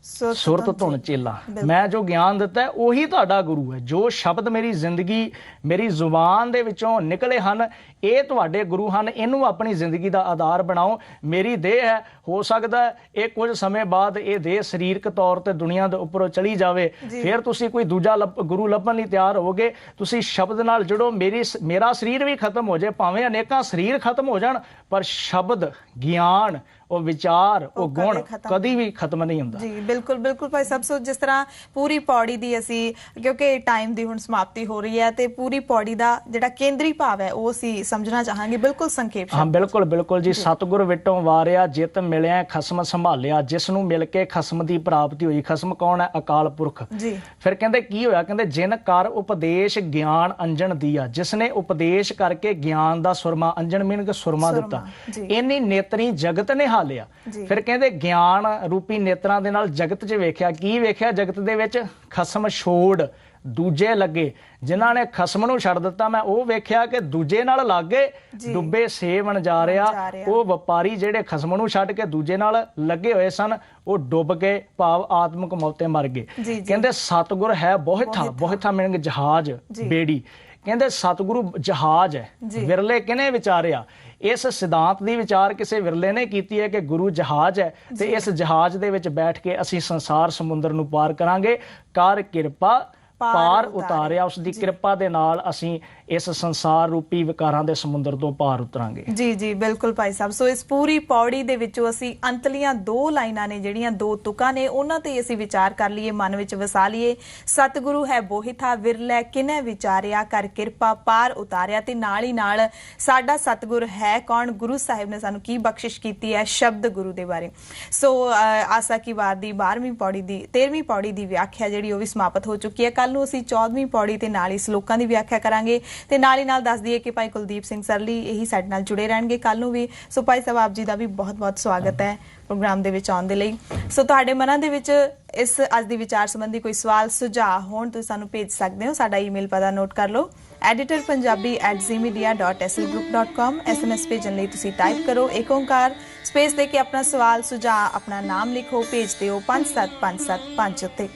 ਸੁਰਤ ਧੁਨ ਚੇਲਾ। ਮੈਂ ਜੋ ਗਿਆਨ ਦਿੱਤਾ ਹੈ ਉਹੀ ਤੁਹਾਡਾ ਗੁਰੂ ਹੈ। ਜੋ ਸ਼ਬਦ ਮੇਰੀ ਜ਼ਿੰਦਗੀ ਮੇਰੀ ਜ਼ੁਬਾਨ ਦੇ ਵਿੱਚੋਂ ਨਿਕਲੇ ਹਨ ਇਹ ਤੁਹਾਡੇ ਗੁਰੂ ਹਨ। ਇਹਨੂੰ ਆਪਣੀ ਜ਼ਿੰਦਗੀ ਦਾ ਆਧਾਰ ਬਣਾਓ। ਮੇਰੀ ਦੇਹ ਹੈ ਹੋ ਸਕਦਾ ਹੈ ਇਹ ਕੁਝ ਸਮੇਂ ਬਾਅਦ ਇਹ ਦੇਹ ਸਰੀਰਕ ਤੌਰ ਤੇ ਦੁਨੀਆ ਦੇ ਉੱਪਰੋਂ ਚਲੀ ਜਾਵੇ। ਫਿਰ ਤੁਸੀਂ ਕੋਈ ਦੂਜਾ ਗੁਰੂ ਲੱਭਣ ਲਈ ਤਿਆਰ ਹੋਵੋਗੇ। ਤੁਸੀਂ ਸ਼ਬਦ ਨਾਲ ਜੁੜੋ। ਮੇਰੀ ਮੇਰਾ ਸਰੀਰ ਵੀ ਖਤਮ ਹੋ ਜਾਏ। ਭਾਵੇਂ ਅਨੇਕਾਂ ਸਰੀਰ ਖਤਮ ਹੋ ਜਾਣ ਪਰ ਸ਼ਬਦ ਗਿਆਨ ਉਹ ਵਿਚਾਰ ਉਹ ਗੁਣ ਕਦੀ ਵੀ ਖਤਮ ਨਹੀਂ ਹੁੰਦਾ। ਜੀ ਬਿਲਕੁਲ ਬਿਲਕੁਲ ਭਾਈ ਸਾਹਿਬ ਸੋ ਜਿਸ ਤਰ੍ਹਾਂ ਪੂਰੀ ਪੌੜੀ ਦੀ ਅਸੀਂ ਕਿਉਂਕਿ ਟਾਈਮ ਦੀ ਹੁਣ ਸਮਾਪਤੀ ਹੋ ਰਹੀ ਹੈ ਤੇ ਪੂਰੀ ਪੌੜੀ ਦਾ ਜਿਹੜਾ ਕੇਂਦਰੀ ਭਾਵ ਹੈ ਉਹ ਅਸੀਂ ਸਮਝਣਾ ਚਾਹਾਂਗੇ। ਬਿਲਕੁਲ ਸੰਖੇਪ ਹਾਂ ਬਿਲਕੁਲ ਬਿਲਕੁਲ ਜੀ। ਸਤਿਗੁਰ ਵਿਟੋਂ ਵਾਰਿਆ ਜਿਤ ਮਿਲਿਆ ਖਸਮ ਸੰਭਾਲਿਆ ਜਿਸ ਨੂੰ ਮਿਲ ਕੇ ਖਸਮ ਦੀ ਪ੍ਰਾਪਤੀ ਹੋਈ। ਖਸਮ ਕੌਣ ਹੈ? ਅਕਾਲ ਪੁਰਖ। ਜੀ। ਫਿਰ ਕਹਿੰਦੇ ਕੀ ਹੋਇਆ? ਕਹਿੰਦੇ ਜਿਨ ਕਰ ਉਪਦੇਸ਼ ਗਿਆਨ ਅੰਜਨ ਦੀਆ ਜਿਸ ਨੇ ਉਪਦੇਸ਼ ਕਰਕੇ ਗਿਆਨ ਦਾ ਸੁਰਮਾ ਅੰਜਨ ਮੀਨ ਕਿ ਸੁਰਮਾ ਦਿੱਤਾ। ਇੰਨੀ ਨੇਤਰੀ ਜਗਤ ਨੇ ਹਾਲਿਆ ਜੀ। ਫਿਰ ਕਹਿੰਦੇ ਗਿਆਨ ਰੂਪੀ ਨੇਤਰਾਂ ਦੇ ਨਾਲ ਜਗਤ 'ਚ ਵੇਖਿਆ ਕੀ ਵੇਖਿਆ ਜਗਤ ਦੇ ਵਿੱਚ ਖਸਮ ਛੋੜ ਦੂਜੇ ਲੱਗੇ ਜਿਨ੍ਹਾਂ ਨੇ ਖਸਮ ਨੂੰ ਛੱਡ ਦਿੱਤਾ ਮੈਂ ਉਹ ਵੇਖਿਆ ਕਿ ਦੂਜੇ ਨਾਲ ਲੱਗੇ। ਡੁੱਬੇ ਸੇਵਣ ਜਾ ਰਿਹਾ। ਉਹ ਵਪਾਰੀ ਜਿਹੜੇ ਖਸਮ ਨੂੰ ਛੱਡ ਕੇ ਦੂਜੇ ਨਾਲ ਲੱਗੇ ਹੋਏ ਸਨ ਉਹ ਡੁੱਬ ਕੇ ਭਾਵ ਆਤਮਿਕ ਮੌਤੇ ਮਰ ਗਏ। ਕਹਿੰਦੇ ਸਤਿਗੁਰ ਹੈ ਬਹੁਤਾ ਬਹੁਤਾ ਮਿਲਣਗ ਜਹਾਜ਼। ਬੇੜੀ ਕਹਿੰਦੇ ਸਤਿਗੁਰੂ ਜਹਾਜ਼ ਹੈ। ਵਿਰਲੇ ਕਿਨੇ ਵਿਚਾਰਿਆ ਇਸ ਸਿਧਾਂਤ ਦੀ ਵਿਚਾਰ ਕਿਸੇ ਵਿਰਲੇ ਨੇ ਕੀਤੀ ਹੈ ਕਿ ਗੁਰੂ ਜਹਾਜ਼ ਹੈ ਤੇ ਇਸ ਜਹਾਜ਼ ਦੇ ਵਿੱਚ ਬੈਠ ਕੇ ਅਸੀਂ ਸੰਸਾਰ ਸਮੁੰਦਰ ਨੂੰ ਪਾਰ ਕਰਾਂਗੇ। ਕਰ ਕਿਰਪਾ ਪਾਰ ਉਤਾਰਿਆ। ਉਸ ਦੀ ਕਿਰਪਾ ਦੇ ਨਾਲ ਅਸੀਂ ਇਸ ਸੰਸਾਰ ਰੂਪੀ ਵਿਕਾਰਾਂ ਦੇ ਸਮੁੰਦਰ ਤੋਂ ਪਾਰ ਉਤਰਾਂਗੇ। ਜੀ ਜੀ ਬਿਲਕੁਲ ਭਾਈ ਸਾਹਿਬ। ਸੋ ਇਸ ਪੂਰੀ ਪੌੜੀ ਦੇ ਵਿੱਚੋਂ ਅਸੀਂ ਅੰਤਲੀਆਂ ਦੋ ਲਾਈਨਾਂ ਨੇ ਜਿਹੜੀਆਂ ਦੋ ਤੁਕਾਂ ਨੇ ਉਹਨਾਂ ਤੇ ਅਸੀਂ ਵਿਚਾਰ ਕਰ ਲਈਏ ਮਨ ਵਿੱਚ ਵਸਾ ਲਈਏ। ਸਤਿਗੁਰੂ ਹੈ ਬੋਹਿਥਾ ਵਿਰਲੇ ਕਿਨੇ ਵਿਚਾਰਿਆ ਕਰ ਕਿਰਪਾ ਪਾਰ ਉਤਾਰਿਆ ਤੇ ਨਾਲ ਹੀ ਨਾਲ ਸਾਡਾ ਸਤਿਗੁਰ ਹੈ ਕੌਣ? ਗੁਰੂ ਸਾਹਿਬ ਨੇ ਸਾਨੂੰ ਕੀ ਬਖਸ਼ਿਸ਼ ਕੀਤੀ ਹੈ ਸ਼ਬਦ ਗੁਰੂ ਦੇ ਬਾਰੇ। ਸੋ ਆਸਾ ਕੀ ਵਾਰ ਦੀ 12ਵੀਂ ਪੌੜੀ ਦੀ 13ਵੀਂ ਪੌੜੀ ਦੀ ਵਿਆਖਿਆ ਜਿਹੜੀ ਉਹ ਵੀ ਸਮਾਪਤ ਹੋ ਚੁੱਕੀ ਹੈ। ਕੱਲ ਨੂੰ ਅਸੀਂ 14ਵੀਂ ਪੌੜੀ ਤੇ ਨਾਲ ਹੀ ਸ਼ਲੋਕਾਂ ਦੀ ਵਿਆਖਿਆ ਕਰਾਂਗੇ ਤੇ ਨਾਲ ਹੀ ਨਾਲ ਦੱਸ ਦਈਏ ਕਿ ਭਾਈ ਕੁਲਦੀਪ ਸਿੰਘ ਸਰਲੀ ਇਹੀ ਸਾਡੇ ਨਾਲ ਜੁੜੇ ਰਹਿਣਗੇ ਕੱਲ ਨੂੰ ਵੀ। ਸੋ ਭਾਈ ਸਾਹਿਬ, ਆਪ ਜੀ ਦਾ ਵੀ ਬਹੁਤ-ਬਹੁਤ ਸਵਾਗਤ ਹੈ ਪ੍ਰੋਗਰਾਮ ਦੇ ਵਿੱਚ ਆਉਣ ਦੇ ਲਈ। ਸੋ ਤੁਹਾਡੇ ਮਨਾਂ ਦੇ ਵਿੱਚ ਇਸ ਅੱਜ ਦੀ ਵਿਚਾਰ ਸੰਬੰਧੀ ਕੋਈ ਸਵਾਲ, ਸੁਝਾਅ ਹੋਣ ਤੁਸੀਂ ਸਾਨੂੰ ਭੇਜ ਸਕਦੇ ਹੋ। ਸਾਡਾ ਈਮੇਲ ਪਤਾ ਨੋਟ ਕਰ ਲਓ। editorpunjabi@zmedia.slgroup.com ਐਸਐਮਐਸ ਭੇਜਣ ਲਈ ਤੁਸੀਂ ਟਾਈਪ ਕਰੋ ਏਕ ਓੰਕਾਰ ਸਪੇਸ ਦੇ ਕੇ ਆਪਣਾ ਸਵਾਲ, ਸੁਝਾਅ, ਆਪਣਾ ਨਾਮ ਲਿਖੋ, ਭੇਜ ਦਿਓ 57575 ਉੱਤੇ।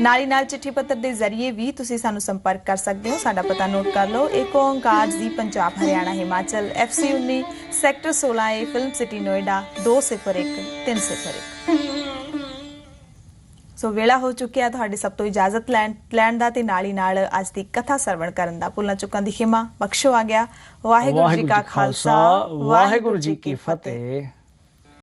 ਨਾਲ ਹੀ ਨਾਲ ਚਿੱਠੀ ਪੱਤਰ ਦੇ ਜ਼ਰੀਏ ਵੀ ਤੁਸੀਂ ਸਾਨੂੰ ਸੰਪਰਕ ਕਰ ਸਕਦੇ ਹੋ। ਸਾਡਾ ਪਤਾ ਨੋਟ ਕਰ ਲਓ। Ek Onkar ji Punjab Haryana Himachal FC 19 sector 16 A film city Noida 201 301 ਸੋ ਵੇਲਾ ਹੋ ਚੁੱਕਿਆ ਤੁਹਾਡੀ ਸਭ ਤੋਂ ਇਜਾਜ਼ਤ ਲੈਣ ਲੈਣ ਦਾ ਤੇ ਨਾਲ ਹੀ ਨਾਲ ਅੱਜ ਦੀ ਕਥਾ ਸਰਵਣ ਕਰਨ ਦਾ। ਭੁੱਲਾਂ ਚੁੱਕਾਂ ਦੀ ਖਿਮਾ ਬਖਸ਼ੋ ਆ ਗਿਆ। ਵਾਹਿਗੁਰੂ ਜੀ ਕਾ ਖਾਲਸਾ ਵਾਹਿਗੁਰੂ ਜੀ ਕੀ ਫਤਿਹ।